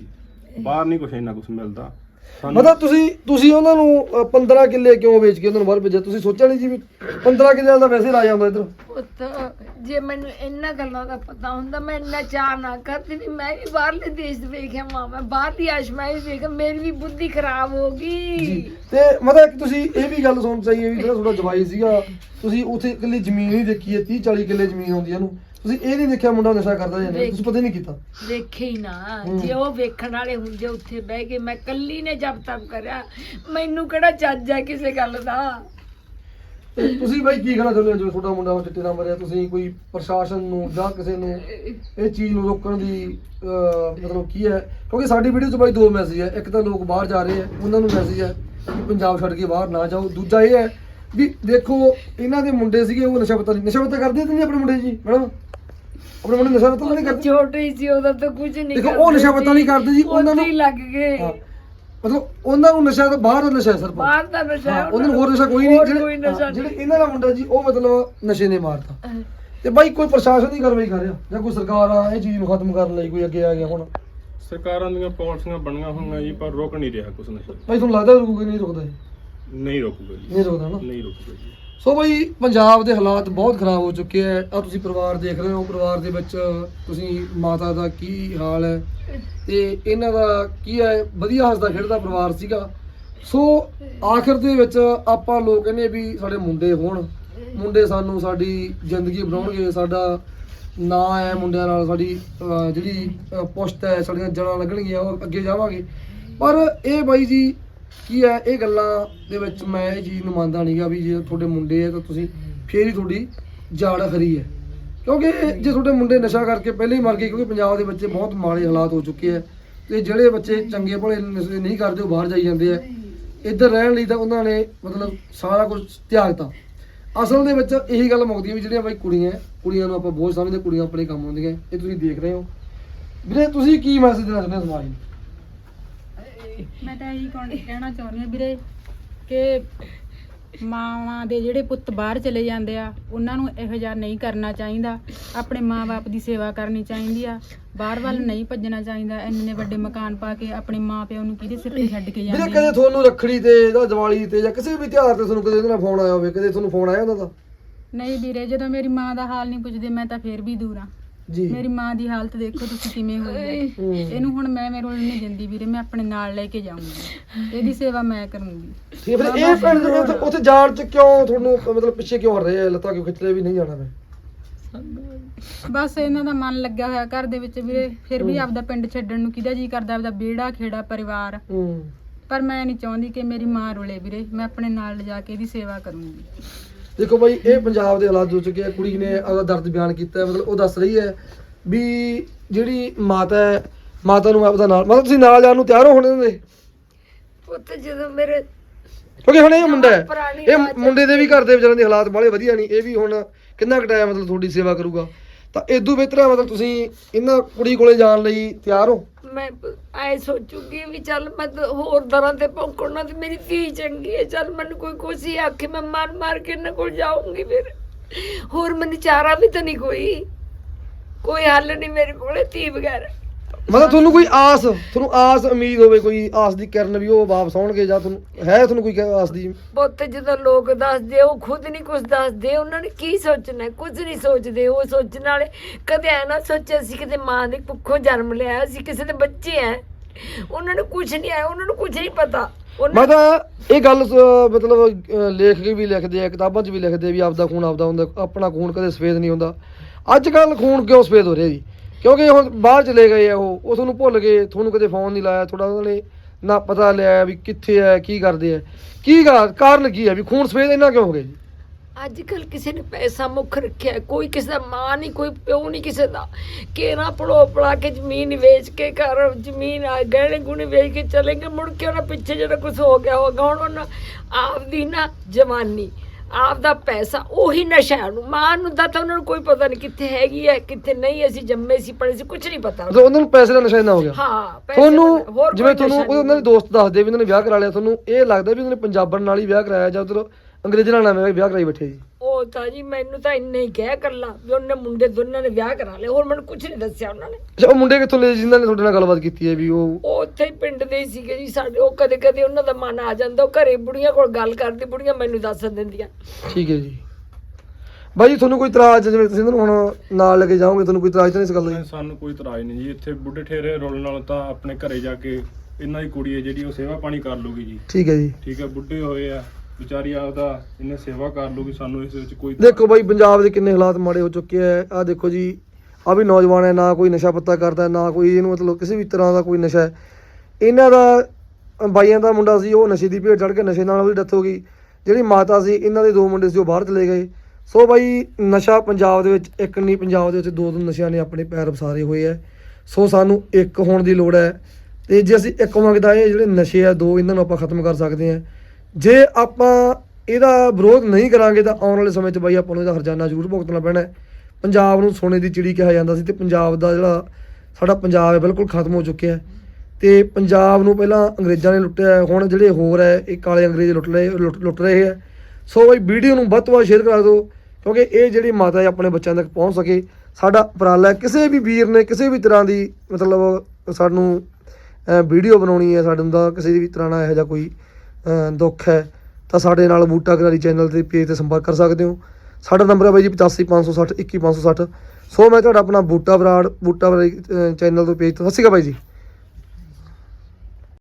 ਬਾਹਰ ਨਹੀਂ ਕੁਝ ਇੰਨਾ ਕੁਝ ਮਿਲਦਾ। ਮਤਲਬ ਤੁਸੀਂ ਤੁਸੀਂ ਉਹਨਾਂ ਨੂੰ ਅ, 15 ਕਿੱਲੇ ਕਿਉਂ ਵੇਚ ਕੇ ਉਹਨਾਂ ਨੂੰ ਬਾਹਰ ਭੇਜਿਆ? ਤੁਸੀਂ ਸੋਚਿਆ ਨਹੀਂ ਜੀ ਵੀ 15 ਕਿੱਲੇ ਦਾ ਵੈਸੇ ਲਾ ਜਾਂਦਾ ਇੱਧਰ? ਪੁੱਤ ਜੇ ਮੈਨੂੰ ਇੰਨਾ ਗੱਲਾਂ ਦਾ ਪਤਾ ਹੁੰਦਾ ਮੈਂ ਇੰਨਾ ਚਾਹ ਨਾ ਕਰਦੀ ਵੀ ਮੈਂ ਵੀ ਬਾਹਰਲੇ ਦੇਸ਼ ਵੇਖਿਆ ਮਾਂ ਮੈਂ ਬਾਹਰਲੀ ਆਸ਼ਮਾਈ ਵੇਖ ਮੇਰੀ ਵੀ ਬੁੱਧੀ ਖਰਾਬ ਹੋ ਗਈ। ਜੀ ਤੇ ਮਤਲਬ ਇੱਕ ਤੁਸੀਂ ਇਹ ਵੀ ਗੱਲ ਸੁਣ ਚਾਹੀਏ ਵੀ ਜਿਹੜਾ ਤੁਹਾਡਾ ਜਵਾਈ ਸੀਗਾ ਤੁਸੀਂ ਉੱਥੇ ਇਕੱਲੀ ਜ਼ਮੀਨ ਹੀ ਦੇਖੀ ਹੈ 30 40 ਕਿੱਲੇ ਜ਼ਮੀਨ ਹੁੰਦੀ ਹੈ ਉਹਨੂੰ। ਤੁਸੀਂ ਇਹ ਨਹੀਂ ਦੇਖਿਆ ਮੁੰਡਾ ਨਸ਼ਾ ਕਰਦਾ ਜਾਂ ਨਹੀਂ? ਤੁਸੀਂ ਪਤਾ ਹੀ ਨਹੀਂ ਕੀਤਾ। ਵੇਖੇ ਹੀ ਨਾ। ਹੂੰ। ਜੇ ਉਹ ਵੇਖਣ ਵਾਲੇ ਹੁੰਦੇ ਉੱਥੇ ਬਹਿ ਕੇ ਮੈਂ ਕੱਲੀ ਨੇ ਜਬ ਤੱਕ ਕਰਿਆ। ਮੈਨੂੰ ਕਿਹੜਾ ਚੱਜ ਹੈ ਕਿਸੇ ਗੱਲ ਦਾ? ਤੇ ਤੁਸੀਂ ਬਾਈ ਕੀ ਕਹਿਣਾ ਚਾਹੁੰਦੇ ਹੋ? ਜੋ ਤੁਹਾਡਾ ਮੁੰਡਾ ਚਿੱਟੇ ਨਾਲ ਮਰਿਆ ਤੁਸੀਂ ਕੋਈ ਪ੍ਰਸ਼ਾਸਨ ਨੂੰ ਜਾਂ ਕਿਸੇ ਨੂੰ ਇਹ ਚੀਜ਼ ਨੂੰ ਰੋਕਣ ਦੀ ਅਹ, ਮਤਲਬ ਕੀ ਹੈ? ਕਿਉਂਕਿ ਸਾਡੀ ਵੀਡੀਓ 'ਚ ਬਾਈ ਦੋ ਮੈਸੇਜ ਹੈ। ਇੱਕ ਤਾਂ ਲੋਕ ਬਾਹਰ ਜਾ ਰਹੇ ਆ ਉਹਨਾਂ ਨੂੰ ਮੈਸੇਜ ਹੈ ਕਿ ਪੰਜਾਬ ਛੱਡ ਕੇ ਬਾਹਰ ਨਾ ਜਾਓ। ਦੂਜਾ ਇਹ ਹੈ ਵੀ ਦੇਖੋ ਇਹਨਾਂ ਦੇ ਮੁੰਡੇ ਸੀਗੇ ਉਹ ਨਸ਼ਾ ਪਤਾ ਨਹੀਂ ਨਸ਼ਾ ਪਤਾ ਕਰਦੇ ਤੇ ਨਹੀਂ ਆਪਣੇ ਮੁੰਡੇ ਜੀ ਮੈਡਮ? ਆਪਣੇ ਮੁੰਡੇ ਨਸ਼ਾ ਪਤਾ ਨਹੀਂ ਕਰਦੇ? ਛੋਟੇ ਸੀ ਉਹਦਾ ਤਾਂ ਕੁਝ ਨਹੀਂ ਦੇਖੋ, ਉਹ ਨਸ਼ਾ ਪਤਾ ਨਹੀਂ ਕਰਦੇ ਜੀ, ਉਹਨਾਂ ਨੂੰ- ਲੱਗ ਗਏ। ਮਤਲਬ ਉਹਨਾਂ ਨੂੰ ਨਸ਼ਾ ਤਾਂ ਬਾਹਰ ਦਾ ਨਸ਼ਾ ਹੈ ਸਰ ਬਾਹਰ ਦਾ ਨਸ਼ਾ ਉਹਨਾਂ ਨੂੰ ਹੋਰ ਨਸ਼ਾ ਕੋਈ ਨਹੀਂ ਜਿਹੜੇ ਇਹਨਾਂ ਦਾ ਮੁੰਡਾ ਜੀ ਉਹ ਮਤਲਬ ਨਸ਼ੇ ਨੇ ਮਾਰਤਾ। ਤੇ ਬਾਈ ਕੋਈ ਪ੍ਰਸ਼ਾਸਨ ਦੀ ਕਾਰਵਾਈ ਕਰ ਰਿਹਾ? ਜਾਂ ਕੋਈ ਸਰਕਾਰ ਆ ਇਹ ਚੀਜ਼ ਨੂੰ ਖਤਮ ਕਰਨ ਲਈ ਕੋਈ ਅੱਗੇ ਆ ਗਿਆ ਹੁਣ? ਸਰਕਾਰਾਂ ਦੀਆਂ ਪਾਲਿਸੀਆਂ ਬਣੀਆਂ ਹੋਈਆਂ ਜੀ ਪਰ ਰੁਕ ਨਹੀਂ ਰਿਹਾ ਕੁਛ ਨਸ਼ਾ। ਬਾਈ ਤੁਹਾਨੂੰ ਲੱਗਦਾ ਰੁਕੂਗਾ ਨਹੀਂ ਰੁਕਦਾ ਇਹ? ਨਹੀਂ ਰੁਕੂਗਾ ਜੀ। ਨਹੀਂ ਰੁਕਦਾ ਨਾ। ਨਹੀਂ ਰੁਕੂਗਾ ਜੀ। ਸੋ ਬਾਈ ਪੰਜਾਬ ਦੇ ਹਾਲਾਤ ਬਹੁਤ ਖਰਾਬ ਹੋ ਚੁੱਕੇ ਆ। ਆ ਤੁਸੀਂ ਪਰਿਵਾਰ ਦੇਖ ਰਹੇ ਹੋ ਪਰਿਵਾਰ ਦੇ ਵਿੱਚ ਤੁਸੀਂ ਮਾਤਾ ਦਾ ਕੀ ਹਾਲ ਹੈ? ਤੇ ਇਹਨਾਂ ਦਾ ਕੀ ਹੈ? ਵਧੀਆ ਹੱਸਦਾ ਖੇਡਦਾ ਪਰਿਵਾਰ ਸੀਗਾ। ਸੋ ਆਖਰ ਦੇ ਵਿੱਚ ਆਪਾਂ ਲੋਕ ਕਹਿੰਦੇ ਵੀ ਸਾਡੇ ਮੁੰਡੇ ਹੋਣ। ਮੁੰਡੇ ਸਾਨੂੰ ਸਾਡੀ ਜ਼ਿੰਦਗੀ ਬਣਾਉਣਗੇ। ਸਾਡਾ ਨਾਂ ਹੈ ਮੁੰਡਿਆਂ ਨਾਲ ਸਾਡੀ ਜਿਹੜੀ ਪੁਸ਼ਤ ਹੈ ਸਾਡੀਆਂ ਜੜਾਂ ਲੱਗਣਗੀਆਂ ਉਹ ਅੱਗੇ ਜਾਵਾਂਗੇ। ਪਰ ਇਹ ਬਾਈ ਜੀ ਕੀ ਹੈ, ਇਹ ਗੱਲਾਂ ਦੇ ਵਿੱਚ ਮੈਂ ਇਹ ਚੀਜ਼ ਨੂੰ ਮੰਨਦਾ ਨਹੀਂਗਾ ਵੀ ਜੇ ਤੁਹਾਡੇ ਮੁੰਡੇ ਹੈ ਤਾਂ ਤੁਸੀਂ ਫੇਰ ਹੀ ਤੁਹਾਡੀ ਜਾੜ ਖਰੀ ਹੈ। ਕਿਉਂਕਿ ਜੇ ਤੁਹਾਡੇ ਮੁੰਡੇ ਨਸ਼ਾ ਕਰਕੇ ਪਹਿਲੇ ਹੀ ਮਰ ਗਏ, ਕਿਉਂਕਿ ਪੰਜਾਬ ਦੇ ਬੱਚੇ ਬਹੁਤ ਮਾੜੇ ਹਾਲਾਤ ਹੋ ਚੁੱਕੇ ਆ ਤੇ ਜਿਹੜੇ ਬੱਚੇ ਚੰਗੇ ਭਲੇ ਨਸ਼ੇ ਨਹੀਂ ਕਰਦੇ, ਉਹ ਬਾਹਰ ਜਾਈ ਜਾਂਦੇ ਆ। ਇੱਧਰ ਰਹਿਣ ਲਈ ਤਾਂ ਉਹਨਾਂ ਨੇ ਮਤਲਬ ਸਾਰਾ ਕੁਝ ਤਿਆਗਤਾ ਅਸਲ ਦੇ ਵਿੱਚ ਇਹੀ ਗੱਲ ਮੁੱਕਦੀ ਹੈ ਵੀ ਜਿਹੜੀਆਂ ਬਾਈ ਕੁੜੀਆਂ ਕੁੜੀਆਂ ਨੂੰ ਆਪਾਂ ਬਹੁਤ ਸਮਝਦੇ, ਕੁੜੀਆਂ ਆਪਣੇ ਕੰਮ ਆਉਂਦੀਆਂ, ਇਹ ਤੁਸੀਂ ਦੇਖ ਰਹੇ ਹੋ। ਵੀਰੇ, ਤੁਸੀਂ ਕੀ ਮੈਸੇਜ ਦੇਣਾ ਚਾਹੁੰਦੇ ਹੋ ਸਮਾਜ ਨੂੰ? ਮੈਂ ਤਾਂ ਇਹੀ ਕਹਣ- ਕਹਿਣਾ ਚਾਹੁੰਦੀ ਹਾਂ ਵੀਰੇ ਕਿ ਮਾਵਾਂ ਦੇ ਜਿਹੜੇ ਪੁੱਤ ਬਾਹਰ ਚਲੇ ਜਾਂਦੇ ਆ ਉਹਨਾਂ ਨੂੰ ਇਹੋ ਜਿਹਾ ਨਹੀਂ ਕਰਨਾ ਚਾਹੀਦਾ। ਆਪਣੇ ਮਾਪੇ ਦੀ ਸੇਵਾ ਕਰਨੀ ਚਾਹੀਦੀ ਆ। ਬਾਹਰ ਵੱਲ ਨਹੀਂ ਭੱਜਣਾ ਚਾਹੀਦਾ ਇੰਨੇ ਵੱਡੇ ਮਕਾਨ ਪਾ ਕੇ ਆਪਣੇ ਮਾਪਿਆਂ ਨੂੰ ਕਿਹਦੇ ਸਿਰ ਤੇ ਛੱਡ ਕੇ ਵੀਰੇ ਜਾਂਦੇ ਕਦੇ ਆ। ਤੁਹਾਨੂੰ ਰੱਖੜੀ ਤੇ ਜਾਂ ਦੀਵਾਲੀ ਤੇ ਜਾਂ ਕਿਸੇ ਵੀ ਤਿਉਹਾਰ ਤੇ ਤੁਹਾਨੂੰ ਕਦੇ ਉਹਦਾ ਫੋਨ ਆਇਆ ਹੋਵੇ? ਕਦੇ ਤੁਹਾਨੂੰ ਫੋਨ ਆਇਆ ਉਹਨਾਂ ਦਾ ਨਹੀਂ ਵੀਰੇ ਜਦੋਂ ਮੇਰੀ ਮਾਂ ਦਾ ਹਾਲ ਨਹੀਂ ਪੁੱਛਦੇ ਮੈਂ ਤਾਂ ਫੇਰ ਵੀ ਦੂਰ ਆ। ਜੀ। ਮੇਰੀ ਮਾਂ ਦੀ ਹਾਲਤ ਦੇਖੋ ਤੁਸੀਂ ਕਿਵੇਂ ਹੋਈ ਹੈ। ਇਹਨੂੰ ਹੁਣ ਮੈਂ ਮੇਰੇ ਕੋਲ ਨਹੀਂ ਦਿੰਦੀ ਵੀਰੇ ਮੈਂ ਆਪਣੇ ਨਾਲ ਲੈ ਕੇ ਜਾਊਂਗੀ। ਇਹਦੀ ਸੇਵਾ ਮੈਂ ਕਰੂੰਗੀ। ਠੀਕ ਹੈ ਫਿਰ ਇਹ ਪਿੰਡ ਦੇ ਉੱਥੇ- ਉੱਥੇ ਜਾਣ ਚ ਕਿਉਂ ਤੁਹਾਨੂੰ ਮਤਲਬ ਪਿੱਛੇ ਕਿਉਂ ਹਟ ਰਹੇ ਆ? ਲੱਤਾਂ ਕਿਉਂ ਖਿੱਚ ਰਹੇ ਵੀ ਨਹੀਂ ਜਾਣਾ ਮੈਂ? ਬਸ ਇਹਨਾਂ ਦਾ ਮਨ ਲੱਗਿਆ ਹੋਇਆ ਘਰ ਦੇ ਵਿੱਚ ਵੀਰੇ ਫਿਰ ਵੀ ਆਪਦਾ ਪਿੰਡ ਛੱਡਣ ਨੂੰ ਕਿਹਦਾ ਜੀ ਕਰਦਾ ਆਪਦਾ ਬੇੜਾ ਖੇੜਾ ਪਰਿਵਾਰ। ਹੂੰ। ਪਰ ਮੈਂ ਨਹੀਂ ਚਾਹੁੰਦੀ ਕਿ ਮੇਰੀ ਮਾਂ ਰੁਲੇ ਵੀਰੇ ਮੈਂ ਆਪਣੇ ਨਾਲ ਲਿਜਾ ਕੇ ਇਹਦੀ ਸੇਵਾ ਕਰੂੰਗੀ। ਦੇਖੋ ਬਾਈ ਇਹ ਪੰਜਾਬ ਦੇ ਹਾਲਾਤ ਹੋ ਚੁੱਕੇ ਆ। ਕੁੜੀ ਨੇ ਆਪਦਾ ਦਰਦ ਬਿਆਨ ਕੀਤਾ ਮਤਲਬ ਉਹ ਦੱਸ ਰਹੀ ਹੈ ਵੀ ਜਿਹੜੀ ਮਾਤਾ ਹੈ ਮਾਤਾ ਨੂੰ ਆਪਦਾ ਨਾਲ ਮਤਲਬ ਤੁਸੀਂ ਨਾਲ ਜਾਣ ਨੂੰ ਤਿਆਰ ਹੋ ਹੁਣ ਇਹਨਾਂ ਦੇ? ਪੁੱਤ ਜਦੋਂ ਮੇਰੇ ਕਿਉਂਕਿ ਹੁਣ ਇਹ ਮੁੰਡਾ ਹੈ। ਪੁਰਾਣੀ ਇਹ ਬਾਤ ਹੈ। ਮੁੰਡੇ ਦੇ ਵੀ ਘਰ ਦੇ ਵਿਚਾਰਾਂ ਦੇ ਹਾਲਾਤ ਬਾਲੇ ਵਧੀਆ ਨਹੀਂ ਇਹ ਵੀ ਹੁਣ ਕਿੰਨਾ ਘਟਾਇਆ ਮਤਲਬ ਤੁਹਾਡੀ ਸੇਵਾ ਕਰੂਗਾ। ਤਾਂ ਇਦੋਂ ਬਿਹਤਰ ਹੈ ਮਤਲਬ ਤੁਸੀਂ ਇਹਨਾਂ ਕੁੜੀ ਕੋਲੇ ਜਾਣ ਲਈ ਤਿਆਰ ਹੋ? ਮੈਂ ਐ ਸੋਚੂਗੀ ਵੀ ਚੱਲ ਮੈਂ ਤਾਂ ਹੋਰ ਦਰਾਂ ਤੇ ਭੌਂਕਣਾ ਤੇ ਮੇਰੀ ਧੀ ਚੰਗੀ ਹੈ। ਚੱਲ ਮੈਨੂੰ ਕੋਈ ਕੋਸੀ ਆਖੇ ਮੈਂ ਮਾਰ ਮਾਰ ਕੇ ਇਹਨਾਂ ਕੋਲ ਜਾਊਂਗੀ ਫਿਰ। ਹੋਰ ਮੈਨੂੰ ਚਾਰਾ ਵੀ ਤਾਂ ਨਹੀਂ ਕੋਈ। ਕੋਈ ਹੱਲ ਨਹੀਂ ਮੇਰੇ ਕੋਲੇ, ਧੀ ਵਗੈਰਾ। ਮਤਲਬ ਤੁਹਾਨੂੰ ਕੋਈ ਆਸ ਤੁਹਾਨੂੰ ਆਸ ਉਮੀਦ ਹੋਵੇ ਕੋਈ ਆਸ ਦੀ ਕਿਰਨ ਵੀ ਉਹ ਵਾਪਸ ਆਉਣਗੇ ਜਾਂ ਤੁਹਾਨੂੰ ਹੈ ਤੁਹਾਨੂੰ ਕੋਈ ਆਸ ਦੀ? ਪੁੱਤ ਜਦੋਂ ਲੋਕ ਦੱਸਦੇ ਉਹ ਖੁਦ ਨਹੀਂ ਕੁਝ ਦੱਸਦੇ ਉਹਨਾਂ ਨੇ ਕੀ ਸੋਚਣਾ? ਕੁਝ ਨਹੀਂ ਸੋਚਦੇ ਉਹ ਸੋਚਣ ਵਾਲੇ ਕਦੇ ਐ ਨਾ ਸੋਚਿਆ ਸੀ ਕਿਤੇ ਮਾਂ ਦੇ ਕੁੱਖੋਂ ਜਨਮ ਲਿਆ ਸੀ ਕਿਸੇ ਦੇ ਬੱਚੇ ਐ। ਉਹਨਾਂ ਨੂੰ ਕੁਝ ਨਹੀਂ ਆਇਆ ਉਹਨਾਂ ਨੂੰ ਕੁਝ ਨਹੀਂ ਪਤਾ। ਮੈਂ ਤਾਂ ਇਹ ਗੱਲ ਮਤਲਬ ਅਹ, ਲੇਖ ਕੇ ਵੀ ਲਿਖਦੇ ਆ ਕਿਤਾਬਾਂ 'ਚ ਵੀ ਲਿਖਦੇ ਆ ਵੀ ਆਪਦਾ ਖੂਨ ਆਪਦਾ ਹੁੰਦਾ ਆਪਣਾ ਖੂਨ ਕਦੇ ਸਫੇਦ ਨਹੀਂ ਹੁੰਦਾ। ਅੱਜ ਕੱਲ ਖੂਨ ਕਿਉਂ ਸਫੇਦ ਹੋ ਰਿਹਾ ਜੀ? ਕਿਉਂਕਿ ਹੁਣ ਬਾਹਰ ਚਲੇ ਗਏ ਆ ਉਹ ਉਹ ਤੁਹਾਨੂੰ ਭੁੱਲ ਗਏ, ਤੁਹਾਨੂੰ ਕਦੇ ਫੋਨ ਨਹੀਂ ਲਾਇਆ ਥੋੜਾ ਉਹਨਾਂ ਨੇ ਨਾ ਪਤਾ ਲਿਆ ਵੀ ਕਿੱਥੇ ਆ, ਕੀ ਕਰਦੇ ਆ। ਕੀ ਗਾ- ਕਾਰਨ ਕੀ ਹੈ ਵੀ ਖੂਨ ਸਫੇਦ ਇੰਨਾ ਕਿਉਂ ਹੋ ਗਿਆ ਜੀ? ਅੱਜ ਕੱਲ ਕਿਸੇ ਨੇ ਪੈਸਾ ਮੁੱਖ ਰੱਖਿਆ ਹੈ। ਕੋਈ ਕਿਸੇ ਦਾ ਮਾਂ ਨਹੀਂ, ਕੋਈ ਪਿਓ ਨਹੀਂ ਕਿਸੇ ਦਾ। ਕੇਰਾ ਪੜੋ ਪੜਾ ਕੇ ਜ਼ਮੀਨ ਵੇਚ ਕੇ ਘਰ ਜ਼ਮੀਨ, ਆ ਗਹਿਣੇ ਗੁਣੇ ਵੇਚ ਕੇ ਚਲੇ ਗਏ, ਮੁੜ ਕੇ ਉਹਨਾਂ ਪਿੱਛੇ ਜਿਹੜਾ ਕੁਝ ਹੋ ਗਿਆ ਹੋਗਾ ਹੁਣ ਉਹਨਾਂ ਆਪਦੀ ਨਾ ਜਵਾਨੀ। ਆਪਦਾ ਪੈਸਾ ਉਹੀ ਨਸ਼ਾ ਉਹਨੂੰ ਮਾਂ ਨੂੰ ਦਾ ਤਾਂ ਉਹਨਾਂ ਨੂੰ ਕੋਈ ਪਤਾ ਨਹੀਂ ਕਿੱਥੇ ਹੈਗੀ ਹੈ ਕਿੱਥੇ ਨਹੀਂ ਅਸੀਂ ਜੰਮੇ ਸੀ ਪੜੇ ਸੀ ਕੁਝ ਨਹੀਂ ਪਤਾ। ਮਤਲਬ ਉਹਨਾਂ ਨੂੰ ਪੈਸੇ ਦਾ ਨਸ਼ਾ ਇੰਨਾ ਹੋ ਗਿਆ। ਹਾਂ ਪੈਸੇ ਤੁਹਾਨੂੰ ਦਾ- ਹੋਰ ਜਿਵੇਂ ਕੋਈ ਤੁਹਾਨੂੰ ਨਸ਼ਾ ਉਹਨਾਂ ਦੇ ਦੋਸਤ ਦੱਸਦੇ ਵੀ ਉਹਨਾਂ ਨੇ ਵਿਆਹ ਕਰਾ ਲਿਆ ਤੁਹਾਨੂੰ ਇਹ ਲੱਗਦਾ ਵੀ ਉਹਨਾਂ ਨੇ ਪੰਜਾਬਣ ਨਾਲ ਹੀ ਵਿਆਹ ਕਰਾਇਆ ਜਾਂ ਉਧਰ ਅੰਗਰੇਜ਼ਾਂ ਨਾਲ ਵਿਆਹ ਕਰਾਈ ਬੈਠੇ ਜੀ ਉਹ ਤਾਂ ਜੀ ਮੈਨੂੰ ਤਾਂ ਇੰਨਾ ਹੀ ਕਹਿ ਕੱਲਾ ਵੀ ਉਹਨੇ ਮੁੰਡੇ ਦੋਨਾਂ ਨੇ ਵਿਆਹ ਕਰਾ ਲਿਆ ਹੋਰ ਮੈਨੂੰ ਕੁਝ ਨਹੀਂ ਦੱਸਿਆ ਉਹਨਾਂ ਨੇ। ਅੱਛਾ ਉਹ ਮੁੰਡੇ ਕਿੱਥੋਂ ਲਏ ਜਿਨ੍ਹਾਂ ਨੇ ਤੁਹਾਡੇ ਨਾਲ ਗੱਲਬਾਤ ਕੀਤੀ ਹੈ ਵੀ ਉਹ ਉਹ ਉੱਥੇ ਹੀ ਪਿੰਡ ਦੇ ਹੀ ਸੀਗੇ ਜੀ ਸਾਡੇ ਉਹ ਕਦੇ ਕਦੇ ਉਹਨਾਂ ਦਾ ਮਨ ਆ ਜਾਂਦਾ ਉਹ ਘਰੇ ਬੁੜੀਆਂ ਕੋਲ ਗੱਲ ਕਰਦੀ ਬੁੜੀਆਂ ਮੈਨੂੰ ਦੱਸ ਦਿੰਦੀਆਂ। ਠੀਕ ਹੈ ਜੀ। ਬਾਈ ਜੀ, ਤੁਹਾਨੂੰ ਕੋਈ ਇਤਰਾਜ਼ ਜਿਵੇਂ ਤੁਸੀਂ ਇਹਨਾਂ ਨੂੰ ਹੁਣ ਨਾਲ ਲੈ ਕੇ ਜਾਓਗੇ ਤੁਹਾਨੂੰ ਕੋਈ ਇਤਰਾਜ਼ ਤਾਂ ਨਹੀਂ ਇਸ ਗੱਲ ਦਾ ਜੀ? ਸਾਨੂੰ ਕੋਈ ਇਤਰਾਜ਼ ਨਹੀਂ ਜੀ ਇੱਥੇ ਬੁੱਢੇ ਠੇਰੇ ਰੋਲ ਨਾਲ ਤਾਂ ਆਪਣੇ ਘਰੇ ਜਾ ਕੇ ਇਹਨਾਂ ਦੀ ਕੁੜੀ ਹੈ ਜਿਹੜੀ ਉਹ ਸੇਵਾ ਪਾਣੀ ਕਰ ਲੂਗੀ ਜੀ। ਠੀਕ ਹੈ ਜੀ। ਠੀਕ ਹੈ ਬੁੱਢੇ ਹੋਏ ਆ। ਵਿਚਾਰੀ ਆਪਦਾ ਇਹਨੇ ਸੇਵਾ ਕਰ ਲੂਗੀ ਸਾਨੂੰ ਇਸ ਵਿੱਚ ਕੋਈ ਦੇਖੋ ਬਾਈ, ਪੰਜਾਬ ਦੇ ਕਿੰਨੇ ਹਾਲਾਤ ਮਾੜੇ ਹੋ ਚੁੱਕੇ ਆ ਆ ਦੇਖੋ ਜੀ ਆ ਵੀ ਨੌਜਵਾਨ ਹੈ ਨਾ ਕੋਈ ਨਸ਼ਾ ਪੱਤਾ ਕਰਦਾ, ਨਾ ਕੋਈ ਇਹਨੂੰ ਮਤਲਬ ਕਿਸੇ ਵੀ ਤਰ੍ਹਾਂ ਦਾ ਕੋਈ ਨਸ਼ਾ ਹੈ ਇਹਨਾਂ ਦਾ, ਬਾਈਆਂ ਦਾ ਮੁੰਡਾ ਸੀ, ਉਹ ਨਸ਼ੇ ਦੀ ਭੇਟ ਚੜ ਕੇ ਨਸ਼ੇ ਨਾਲ ਉਹਦੀ ਡੈਥ ਹੋ ਗਈ। ਜਿਹੜੀ ਮਾਤਾ ਸੀ, ਇਹਨਾਂ ਦੇ ਦੋ ਮੁੰਡੇ ਸੀ, ਉਹ ਬਾਹਰ ਚਲੇ ਗਏ। ਸੋ ਬਾਈ, ਨਸ਼ਾ ਪੰਜਾਬ ਦੇ ਵਿੱਚ ਇੱਕ ਨਹੀਂ, ਪੰਜਾਬ ਦੇ ਵਿੱਚ ਦੋ ਦੋ ਨਸ਼ਿਆਂ ਨੇ ਆਪਣੇ ਪੈਰ ਵਸਾਰੇ ਹੋਏ ਆ ਸੋ ਸਾਨੂੰ ਇੱਕ ਹੋਣ ਦੀ ਲੋੜ ਹੈ ਤੇ ਜੇ ਅਸੀਂ ਇੱਕ ਹੋਵਾਂਗੇ ਤਾਂ ਇਹ ਜਿਹੜੇ ਨਸ਼ੇ ਆ, ਦੋ ਇਹਨਾਂ ਨੂੰ ਆਪਾਂ ਖਤਮ ਕਰ ਸਕਦੇ ਹਾਂ ਜੇ ਆਪਾਂ ਇਹਦਾ ਵਿਰੋਧ ਨਹੀਂ ਕਰਾਂਗੇ ਤਾਂ ਆਉਣ ਵਾਲੇ ਸਮੇਂ 'ਚ ਬਾਈ ਆਪਾਂ ਨੂੰ ਇਹਦਾ ਹਰਜਾਨਾ ਜ਼ਰੂਰ ਭੁਗਤਣਾ ਪੈਣਾ ਪੰਜਾਬ ਨੂੰ ਸੋਨੇ ਦੀ ਚਿੜੀ ਕਿਹਾ ਜਾਂਦਾ ਸੀ ਤੇ ਪੰਜਾਬ ਦਾ ਜਿਹੜਾ ਸਾਡਾ ਪੰਜਾਬ ਹੈ ਬਿਲਕੁਲ ਖਤਮ ਹੋ ਚੁੱਕਿਆ ਹੈ। ਤੇ ਪੰਜਾਬ ਨੂੰ ਪਹਿਲਾਂ ਅੰਗਰੇਜ਼ਾਂ ਨੇ ਲੁੱਟਿਆ ਹੁਣ ਜਿਹੜੇ ਹੋਰ ਹੈ, ਇਹ ਕਾਲੇ ਅੰਗਰੇਜ਼ ਲੁੱਟ ਰਹੇ ਲੁੱਟ ਲੁੱਟ ਰਹੇ ਹੈ। ਸੋ ਬਈ ਵੀਡੀਓ ਨੂੰ ਵੱਧ ਤੋਂ ਵੱਧ ਸ਼ੇਅਰ ਕਰਾ ਦਿਓ, ਕਿਉਂਕਿ ਇਹ ਜਿਹੜੀ ਮਾਤਾ ਹੈ ਆਪਣੇ ਬੱਚਿਆਂ ਤੱਕ ਪਹੁੰਚ ਸਕੇ। ਸਾਡਾ ਉਪਰਾਲਾ ਕਿਸੇ ਵੀ ਵੀਰ ਨੇ ਕਿਸੇ ਵੀ ਤਰ੍ਹਾਂ ਦੀ ਮਤਲਬ ਸਾਨੂੰ ਵੀਡੀਓ ਬਣਾਉਣੀ ਹੈ, ਸਾਡੇ ਦਾ ਕਿਸੇ ਵੀ ਤਰ੍ਹਾਂ ਦਾ ਇਹੋ ਜਿਹਾ ਕੋਈ ਦੁੱਖ ਹੈ, ਤਾਂ ਸਾਡੇ ਨਾਲ ਬੂਟਾ ਕਰਾਰੀ ਚੈਨਲ ਦੇ ਪੇਜ ਤੇ ਸੰਪਰਕ ਕਰ ਸਕਦੇ ਹੋ। ਸਾਡਾ ਨੰਬਰ ਹੈ ਬਾਈ ਜੀ 8556 21560 ਸੋ ਮੈਂ ਤੁਹਾਡਾ ਆਪਣਾ ਬੂਟਾ ਬਰਾੜ, ਬੂਟਾ ਬਰਾੜੀ ਚੈਨਲ ਤੋਂ ਪੇਜ ਤੋਂ, ਸਤਿ ਸ਼੍ਰੀ ਅਕਾਲ ਬਾਈ ਜੀ।